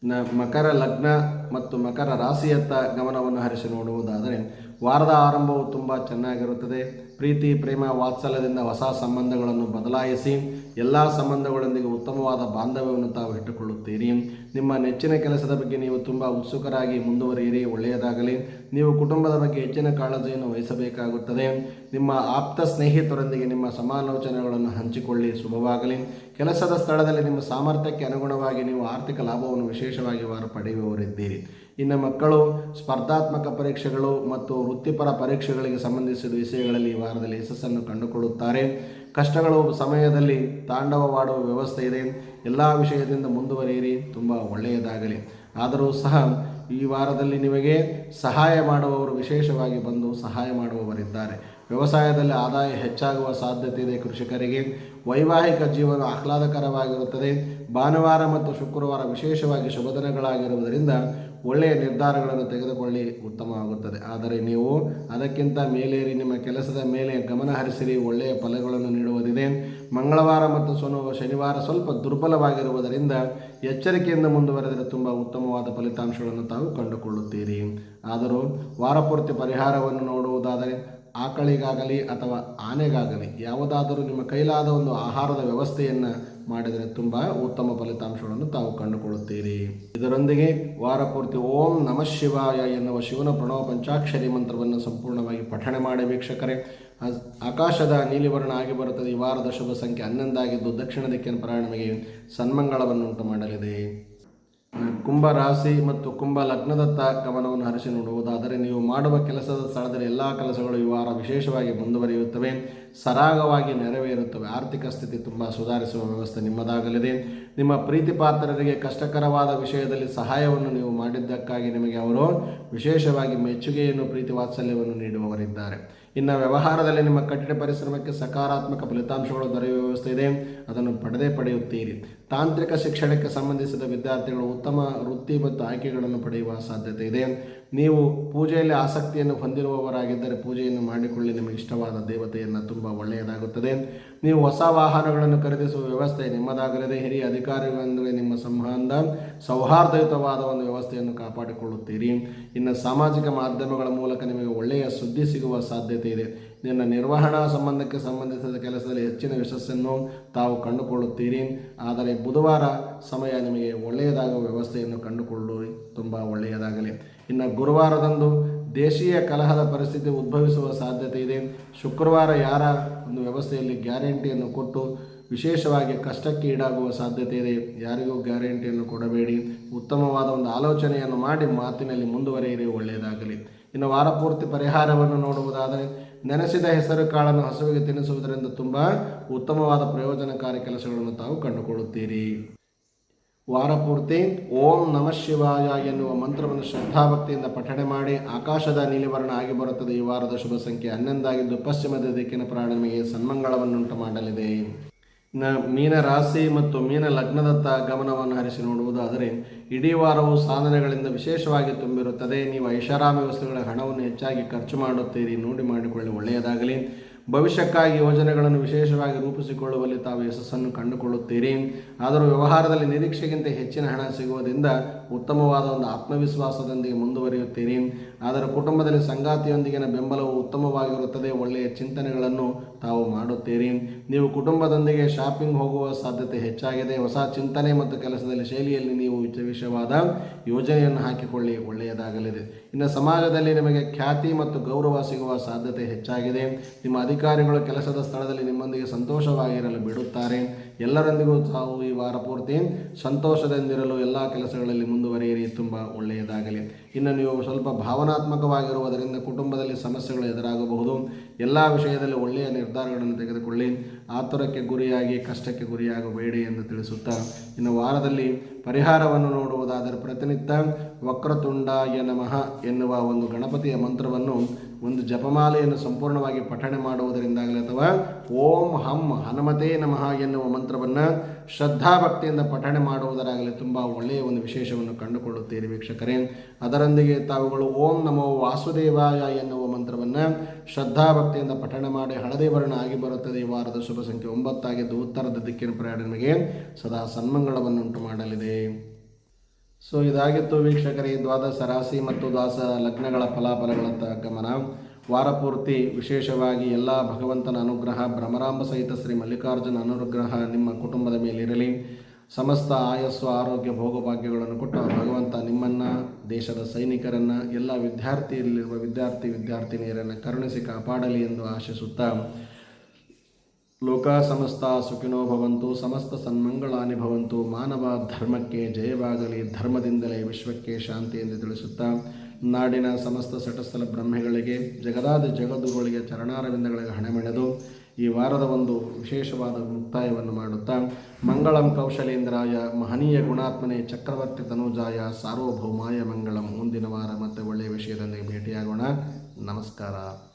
Speaker 1: ನ, ಮಕರ ಲಗ್ನ ಮತ್ತು ಮಕರ ರಾಶಿಯತ್ತ ಗಮನವನ್ನು ಹರಿಸಿ ನೋಡುವುದಾದರೆ, ವಾರದ ಆರಂಭವು ತುಂಬ ಚೆನ್ನಾಗಿರುತ್ತದೆ. ಪ್ರೀತಿ ಪ್ರೇಮ ವಾತ್ಸಲ್ಯದಿಂದ ಹೊಸ ಸಂಬಂಧಗಳನ್ನು ಬದಲಾಯಿಸಿ ಎಲ್ಲ ಸಂಬಂಧಗಳೊಂದಿಗೆ ಉತ್ತಮವಾದ ಬಾಂಧವ್ಯವನ್ನು ತಾವು ಇಟ್ಟುಕೊಳ್ಳುತ್ತೀರಿ. ನಿಮ್ಮ ನೆಚ್ಚಿನ ಕೆಲಸದ ಬಗ್ಗೆ ನೀವು ತುಂಬ ಉತ್ಸುಕರಾಗಿ ಮುಂದುವರಿಯಿರಿ, ಒಳ್ಳೆಯದಾಗಲಿ. ನೀವು ಕುಟುಂಬದ ಬಗ್ಗೆ ಹೆಚ್ಚಿನ ಕಾಳಜಿಯನ್ನು ವಹಿಸಬೇಕಾಗುತ್ತದೆ. ನಿಮ್ಮ ಆಪ್ತ ಸ್ನೇಹಿತರೊಂದಿಗೆ ನಿಮ್ಮ ಸಮಾಲೋಚನೆಗಳನ್ನು ಹಂಚಿಕೊಳ್ಳಿ, ಶುಭವಾಗಲಿ. ಕೆಲಸದ ಸ್ಥಳದಲ್ಲಿ ನಿಮ್ಮ ಸಾಮರ್ಥ್ಯಕ್ಕೆ ಅನುಗುಣವಾಗಿ ನೀವು ಆರ್ಥಿಕ ಲಾಭವನ್ನು ವಿಶೇಷವಾಗಿ ವಾರ ಪಡೆಯುವವರಿದ್ದೀರಿ. ಇನ್ನು ಮಕ್ಕಳು, ಸ್ಪರ್ಧಾತ್ಮಕ ಪರೀಕ್ಷೆಗಳು ಮತ್ತು ವೃತ್ತಿಪರ ಪರೀಕ್ಷೆಗಳಿಗೆ ಸಂಬಂಧಿಸಿದ ವಿಷಯಗಳಲ್ಲಿ ಈ ವಾರದಲ್ಲಿ ಯಶಸ್ಸನ್ನು ಕಂಡುಕೊಳ್ಳುತ್ತಾರೆ. ಕಷ್ಟಗಳು ಸಮಯದಲ್ಲಿ ತಾಂಡವವಾಡುವ ವ್ಯವಸ್ಥೆ ಇದೆ. ಎಲ್ಲ ವಿಷಯದಿಂದ ಮುಂದುವರಿಯಿರಿ. ತುಂಬ ಒಳ್ಳೆಯದಾಗಲಿ. ಆದರೂ ಸಹ ಈ ವಾರದಲ್ಲಿ ನಿಮಗೆ ಸಹಾಯ ಮಾಡುವವರು ವಿಶೇಷವಾಗಿ ಬಂದು ಸಹಾಯ ಮಾಡುವವರಿದ್ದಾರೆ. ವ್ಯವಸಾಯದಲ್ಲಿ ಆದಾಯ ಹೆಚ್ಚಾಗುವ ಸಾಧ್ಯತೆ ಇದೆ ಕೃಷಿಕರಿಗೆ. ವೈವಾಹಿಕ ಜೀವನ ಆಹ್ಲಾದಕರವಾಗಿರುತ್ತದೆ. ಭಾನುವಾರ ಮತ್ತು ಶುಕ್ರವಾರ ವಿಶೇಷವಾಗಿ ಶುಭ ದಿನಗಳಾಗಿರುವುದರಿಂದ ಒಳ್ಳೆಯ ನಿರ್ಧಾರಗಳನ್ನು ತೆಗೆದುಕೊಳ್ಳಿ ಉತ್ತಮವಾಗುತ್ತದೆ. ಆದರೆ ನೀವು ಅದಕ್ಕಿಂತ ಮೇಲೇರಿ, ನಿಮ್ಮ ಕೆಲಸದ ಮೇಲೆ ಗಮನ ಹರಿಸಿರಿ, ಒಳ್ಳೆಯ ಫಲಗಳನ್ನು ನೀಡುವುದಿದೆ. ಮಂಗಳವಾರ ಮತ್ತು ಸೋನು ಶನಿವಾರ ಸ್ವಲ್ಪ ದುರ್ಬಲವಾಗಿರುವುದರಿಂದ ಎಚ್ಚರಿಕೆಯಿಂದ ಮುಂದುವರೆದರೆ ತುಂಬ ಉತ್ತಮವಾದ ಫಲಿತಾಂಶಗಳನ್ನು ತಾವು ಕಂಡುಕೊಳ್ಳುತ್ತೀರಿ. ಆದರೂ ವಾರಪೂರ್ತಿ ಪರಿಹಾರವನ್ನು ನೋಡುವುದಾದರೆ ಆಕಳಿಗಾಗಲಿ ಅಥವಾ ಆನೆಗಾಗಲಿ, ಯಾವುದಾದರೂ ನಿಮ್ಮ ಕೈಲಾದ ಒಂದು ಆಹಾರದ ವ್ಯವಸ್ಥೆಯನ್ನು ಮಾಡಿದರೆ ತುಂಬ ಉತ್ತಮ ಫಲಿತಾಂಶಗಳನ್ನು ತಾವು ಕಂಡುಕೊಳ್ಳುತ್ತೀರಿ. ಇದರೊಂದಿಗೆ ವಾರಪೂರ್ತಿ ಓಂ ನಮಃ ಶಿವಾಯ ಎನ್ನುವ ಶಿವನ ಪ್ರಣವ ಪಂಚಾಕ್ಷರಿ ಮಂತ್ರವನ್ನು ಸಂಪೂರ್ಣವಾಗಿ ಪಠಣೆ ಮಾಡಿ ವೀಕ್ಷಕರೇ. ಆಕಾಶದ ನೀಲಿವರ್ಣ ಆಗಿ ಬರುತ್ತದೆ. ಈ ವಾರದ ಶುಭ ಸಂಖ್ಯೆ ಹನ್ನೊಂದಾಗಿದ್ದು ದಕ್ಷಿಣ ದಿಕ್ಕಿನ ನಿಮಗೆ ಸನ್ಮಂಗಳವನ್ನುಂಟು ಮಾಡಲಿದೆ. ಕುಂಭ ರಾಶಿ ಮತ್ತು ಕುಂಭ ಲಗ್ನದತ್ತ ಗಮನವನ್ನು ಹರಿಸಿ ನೋಡುವುದಾದರೆ ನೀವು ಮಾಡುವ ಕೆಲಸದ ಸ್ಥಳದಲ್ಲಿ ಎಲ್ಲ ಕೆಲಸಗಳು ಈ ವಾರ ವಿಶೇಷವಾಗಿ ಮುಂದುವರಿಯುತ್ತವೆ. ಸರಾಗವಾಗಿ ನೆರವೇರುತ್ತವೆ. ಆರ್ಥಿಕ ಸ್ಥಿತಿ ತುಂಬ ಸುಧಾರಿಸುವ ವ್ಯವಸ್ಥೆ ನಿಮ್ಮದಾಗಲಿದೆ. ನಿಮ್ಮ ಪ್ರೀತಿ ಪಾತ್ರರಿಗೆ ಕಷ್ಟಕರವಾದ ವಿಷಯದಲ್ಲಿ ಸಹಾಯವನ್ನು ನೀವು ಮಾಡಿದ್ದಕ್ಕಾಗಿ ನಿಮಗೆ ಅವರು ವಿಶೇಷವಾಗಿ ಮೆಚ್ಚುಗೆಯನ್ನು ಪ್ರೀತಿ ವಾತ್ಸಲ್ಯವನ್ನು ನೀಡುವವರಿದ್ದಾರೆ. ಇನ್ನು ವ್ಯವಹಾರದಲ್ಲಿ ನಿಮ್ಮ ಕಠಿಣ ಪರಿಶ್ರಮಕ್ಕೆ ಸಕಾರಾತ್ಮಕ ಫಲಿತಾಂಶಗಳು ದೊರೆಯುವ ವ್ಯವಸ್ಥೆ ಇದೆ. ಅದನ್ನು ಪಡೆದೇ ಪಡೆಯುತ್ತೀರಿ. ತಾಂತ್ರಿಕ ಶಿಕ್ಷಣಕ್ಕೆ ಸಂಬಂಧಿಸಿದ ವಿದ್ಯಾರ್ಥಿಗಳು ಉತ್ತಮ ವೃತ್ತಿ ಮತ್ತು ಆಯ್ಕೆಗಳನ್ನು ಪಡೆಯುವ ಸಾಧ್ಯತೆ ಇದೆ. ನೀವು ಪೂಜೆಯಲ್ಲಿ ಆಸಕ್ತಿಯನ್ನು ಹೊಂದಿರುವವರಾಗಿದ್ದರೆ ಪೂಜೆಯನ್ನು ಮಾಡಿಕೊಳ್ಳಿ. ನಿಮಗೆ ಇಷ್ಟವಾದ ದೇವತೆಯನ್ನು ತುಂಬ ಒಳ್ಳೆಯದಾಗುತ್ತದೆ. ನೀವು ಹೊಸ ವಾಹನಗಳನ್ನು ಖರೀದಿಸುವ ವ್ಯವಸ್ಥೆ ನಿಮ್ಮದಾಗಲಿದೆ. ಹಿರಿಯ ಅಧಿಕಾರಿಗಳೊಂದಿಗೆ ನಿಮ್ಮ ಸಂಬಂಧ ಸೌಹಾರ್ದಯುತವಾದ ಒಂದು ವ್ಯವಸ್ಥೆಯನ್ನು ಕಾಪಾಡಿಕೊಳ್ಳುತ್ತೀರಿ. ಇನ್ನು ಸಾಮಾಜಿಕ ಮಾಧ್ಯಮಗಳ ಮೂಲಕ ನಿಮಗೆ ಒಳ್ಳೆಯ ಸುದ್ದಿ ಸಿಗುವ ಸಾಧ್ಯತೆ ಇದೆ. ನಿನ್ನ ನಿರ್ವಹಣಾ ಸಂಬಂಧಕ್ಕೆ ಸಂಬಂಧಿಸಿದ ಕೆಲಸದಲ್ಲಿ ಹೆಚ್ಚಿನ ಯಶಸ್ಸನ್ನು ತಾವು ಕಂಡುಕೊಳ್ಳುತ್ತೀರಿ. ಆದರೆ ಬುಧವಾರ ಸಮಯ ನಿಮಗೆ ಒಳ್ಳೆಯದಾಗುವ ವ್ಯವಸ್ಥೆಯನ್ನು ಕಂಡುಕೊಳ್ಳಿ. ತುಂಬ ಒಳ್ಳೆಯದಾಗಲಿ. ಇನ್ನು ಗುರುವಾರದಂದು ದೇಶೀಯ ಕಲಹದ ಪರಿಸ್ಥಿತಿ ಉದ್ಭವಿಸುವ ಸಾಧ್ಯತೆ ಇದೆ. ಶುಕ್ರವಾರ ಯಾರ ಒಂದು ವ್ಯವಸ್ಥೆಯಲ್ಲಿ ಗ್ಯಾರಂಟಿಯನ್ನು ಕೊಟ್ಟು ವಿಶೇಷವಾಗಿ ಕಷ್ಟಕ್ಕೆ ಈಡಾಗುವ ಸಾಧ್ಯತೆ ಇದೆ. ಯಾರಿಗೂ ಗ್ಯಾರಂಟಿಯನ್ನು ಕೊಡಬೇಡಿ. ಉತ್ತಮವಾದ ಒಂದು ಆಲೋಚನೆಯನ್ನು ಮಾಡಿ ಮಾತಿನಲ್ಲಿ ಮುಂದುವರೆಯಿರಿ. ಒಳ್ಳೆಯದಾಗಲಿ. ಇನ್ನು ವಾರಪೂರ್ತಿ ಪರಿಹಾರವನ್ನು ನೋಡುವುದಾದರೆ ನೆನೆಸಿದ ಹೆಸರು ಕಾಳನ್ನು ಹಸುವಿಗೆ ತಿನ್ನಿಸುವುದರಿಂದ ತುಂಬ ಉತ್ತಮವಾದ ಪ್ರಯೋಜನಕಾರಿ ಕೆಲಸಗಳನ್ನು ತಾವು ಕಂಡುಕೊಳ್ಳುತ್ತೀರಿ. ವಾರಪೂರ್ತಿ ಓಂ ನಮಃ ಶಿವಾಯ ಎನ್ನುವ ಮಂತ್ರವನ್ನು ಶ್ರದ್ಧಾಭಕ್ತಿಯಿಂದ ಪಠಣೆ ಮಾಡಿ ಆಕಾಶದ ನೀಲಿವರ್ಣ ಆಗಿ ಬರುತ್ತದೆ. ಈ ವಾರದ ಶುಭ ಸಂಖ್ಯೆ ಹನ್ನೊಂದಾಗಿದ್ದು ಪಶ್ಚಿಮದ ದಿಕ್ಕಿನ ಪ್ರಾಣಿಮೆಗೆ ಸನ್ಮಂಗಳವನ್ನುಂಟು ಮಾಡಲಿದೆ. ಇನ್ನು ಮೀನ ರಾಶಿ ಮತ್ತು ಮೀನ ಲಗ್ನದತ್ತ ಗಮನವನ್ನು ಹರಿಸಿ ನೋಡುವುದಾದರೆ, ಇಡೀ ವಾರವು ಸಾಧನೆಗಳಿಂದ ವಿಶೇಷವಾಗಿ ತುಂಬಿರುತ್ತದೆ. ನೀವು ಐಷಾರಾಮಿ ವಸ್ತುಗಳ ಹಣವನ್ನು ಹೆಚ್ಚಾಗಿ ಖರ್ಚು ಮಾಡುತ್ತೀರಿ. ನೋಡಿ ಮಾಡಿಕೊಳ್ಳಿ, ಒಳ್ಳೆಯದಾಗಲಿ. ಭವಿಷ್ಯಕ್ಕಾಗಿ ಯೋಜನೆಗಳನ್ನು ವಿಶೇಷವಾಗಿ ರೂಪಿಸಿಕೊಳ್ಳುವಲ್ಲಿ ತಾವು ಯಶಸ್ಸನ್ನು ಕಂಡುಕೊಳ್ಳುತ್ತೀರಿ. ಆದರೂ ವ್ಯವಹಾರದಲ್ಲಿ ನಿರೀಕ್ಷೆಗಿಂತ ಹೆಚ್ಚಿನ ಹಣ ಸಿಗುವುದರಿಂದ ಉತ್ತಮವಾದ ಒಂದು ಆತ್ಮವಿಶ್ವಾಸದೊಂದಿಗೆ ಮುಂದುವರಿಯುತ್ತೀರಿ. ಆದರೆ ಕುಟುಂಬದಲ್ಲಿ ಸಂಗಾತಿಯೊಂದಿಗಿನ ಬೆಂಬಲವು ಉತ್ತಮವಾಗಿರುತ್ತದೆ ಒಳ್ಳೆಯ ಚಿಂತನೆಗಳನ್ನು ತಾವು ಮಾಡುತ್ತೀರಿ. ನೀವು ಕುಟುಂಬದೊಂದಿಗೆ ಶಾಪಿಂಗ್ ಹೋಗುವ ಸಾಧ್ಯತೆ ಹೆಚ್ಚಾಗಿದೆ. ಹೊಸ ಚಿಂತನೆ ಮತ್ತು ಕೆಲಸದಲ್ಲಿ ಶೈಲಿಯಲ್ಲಿ ನೀವು ವಿಶೇಷವಾದ ಯೋಜನೆಯನ್ನು ಹಾಕಿಕೊಳ್ಳಿ. ಒಳ್ಳೆಯದಾಗಲಿದೆ. ಇನ್ನು ಸಮಾಜದಲ್ಲಿ ನಿಮಗೆ ಖ್ಯಾತಿ ಮತ್ತು ಗೌರವ ಸಿಗುವ ಸಾಧ್ಯತೆ ಹೆಚ್ಚಾಗಿದೆ. ನಿಮ್ಮ ಅಧಿಕಾರಿಗಳು ಕೆಲಸದ ಸ್ಥಳದಲ್ಲಿ ನಿಮ್ಮೊಂದಿಗೆ ಸಂತೋಷವಾಗಿರಲು ಬಿಡುತ್ತಾರೆ. ಎಲ್ಲರೊಂದಿಗೂ ತಾವು ಈ ವಾರ ಪೂರ್ತಿ ಸಂತೋಷದಿಂದಿರಲು ಎಲ್ಲ ಕೆಲಸಗಳಲ್ಲಿ ಮುಂದುವರಿಯಿರಿ, ತುಂಬ ಒಳ್ಳೆಯದಾಗಲಿ. ಇನ್ನು ನೀವು ಸ್ವಲ್ಪ ಭಾವನಾತ್ಮಕವಾಗಿರುವುದರಿಂದ ಕುಟುಂಬದಲ್ಲಿ ಸಮಸ್ಯೆಗಳು ಎದುರಾಗಬಹುದು. ಎಲ್ಲ ವಿಷಯದಲ್ಲಿ ಒಳ್ಳೆಯ ನಿರ್ಧಾರಗಳನ್ನು ತೆಗೆದುಕೊಳ್ಳಿ. ಆತುರಕ್ಕೆ ಗುರಿಯಾಗಿ, ಕಷ್ಟಕ್ಕೆ ಗುರಿಯಾಗಬೇಡಿ ಎಂದು ತಿಳಿಸುತ್ತಾ, ಇನ್ನು ವಾರದಲ್ಲಿ ಪರಿಹಾರವನ್ನು ನೋಡುವುದಾದರೆ ಪ್ರತಿನಿತ್ಯ ವಕ್ರತುಂಡಾಯ ನಮಃ ಎನ್ನುವ ಒಂದು ಗಣಪತಿಯ ಮಂತ್ರವನ್ನು ಒಂದು ಜಪಮಾಲೆಯನ್ನು ಸಂಪೂರ್ಣವಾಗಿ ಪಠಣೆ ಮಾಡುವುದರಿಂದಾಗಲಿ ಅಥವಾ ಓಂ ಹಂ ಹನುಮತೇ ನಮಃ ಎನ್ನುವ ಮಂತ್ರವನ್ನು ಶ್ರದ್ಧಾಭಕ್ತಿಯಿಂದ ಪಠಣೆ ಮಾಡುವುದರಾಗಲಿ ತುಂಬ ಒಳ್ಳೆಯ ಒಂದು ವಿಶೇಷವನ್ನು ಕಂಡುಕೊಳ್ಳುತ್ತೇನೆ ವೀಕ್ಷಕರೇ. ಅದರೊಂದಿಗೆ ತಾವುಗಳು ಓಂ ನಮೋ ವಾಸುದೇವಾಯ ಎನ್ನುವ ಮಂತ್ರವನ್ನು ಶ್ರದ್ಧಾಭಕ್ತಿಯಿಂದ ಪಠಣೆ ಮಾಡಿ ಹಳದಿ ವರ್ಣ ಆಗಿ ಬರುತ್ತದೆ. ಈ ವಾರದ ಶುಭ ಸಂಖ್ಯೆ ಒಂಬತ್ತಾಗಿದ್ದು ಉತ್ತರದ ದಿಕ್ಕಿನ ಪ್ರಯಾಣ ನಿಮಗೆ ಸದಾ ಸನ್ಮಂಗಳವನ್ನುಂಟು ಮಾಡಲಿದೆ. ಸೊ ಇದಾಗಿತ್ತು ವೀಕ್ಷಕರೇ ದ್ವಾದಶ ರಾಶಿ ಮತ್ತು ದ್ವಾಸ ಲಗ್ನಗಳ ಫಲಾಫಲಗಳತ್ತ ಗಮನ. ವಾರಪೂರ್ತಿ ವಿಶೇಷವಾಗಿ ಎಲ್ಲ ಭಗವಂತನ ಅನುಗ್ರಹ, ಭ್ರಮರಾಂಬ ಸಹಿತ ಶ್ರೀ ಮಲ್ಲಿಕಾರ್ಜುನ ಅನುಗ್ರಹ ನಿಮ್ಮ ಕುಟುಂಬದ ಮೇಲಿರಲಿ ಸಮಸ್ತ ಆಯಸ್ಸು, ಆರೋಗ್ಯ, ಭೋಗಭಾಗ್ಯಗಳನ್ನು ಕೊಟ್ಟು ಭಗವಂತ ನಿಮ್ಮನ್ನು, ದೇಶದ ಸೈನಿಕರನ್ನು, ಎಲ್ಲ ವಿದ್ಯಾರ್ಥಿಯಲ್ಲಿರುವ ವಿದ್ಯಾರ್ಥಿ, ವಿದ್ಯಾರ್ಥಿನಿಯರನ್ನು ಕರುಣಿಸಿ ಕಾಪಾಡಲಿ ಎಂದು ಆಶಿಸುತ್ತಾ ಲೋಕ ಸಮಸ್ತ ಸುಖಿನೋ ಭವಂತು, ಸಮಸ್ತ ಸನ್ಮಂಗಳಾನಿ ಭವಂತು, ಮಾನವ ಧರ್ಮಕ್ಕೆ ಜಯವಾಗಲಿ, ಧರ್ಮದಿಂದಲೇ ವಿಶ್ವಕ್ಕೆ ಶಾಂತಿ ಎಂದು ತಿಳಿಸುತ್ತಾ, ನಾಡಿನ ಸಮಸ್ತ ಸಟಸ್ಥಲ ಬ್ರಹ್ಮೆಗಳಿಗೆ, ಜಗದಾದಿ ಜಗದುಗಳಿಗೆ ಚರಣಾರವಿಂದಗಳಿಗೆ ಹಣೆಮೆಣೆದು, ಈ ವಾರದ ಒಂದು ವಿಶೇಷವಾದ ಮುಕ್ತಾಯವನ್ನು ಮಾಡುತ್ತಾ, ಮಂಗಳಂ ಕೌಶಲೇಂದ್ರಾಯ, ಮಹನೀಯ ಗುಣಾತ್ಮನೆ ಚಕ್ರವರ್ತಿ ತನುಜಾಯ, ಸಾರ್ವಭೌಮಾಯ ಮಂಗಳಂ, ಮುಂದಿನ ವಾರ ಮತ್ತೆ ಒಳ್ಳೆಯ ವಿಷಯದೊಂದಿಗೆ ಭೇಟಿಯಾಗೋಣ. ನಮಸ್ಕಾರ.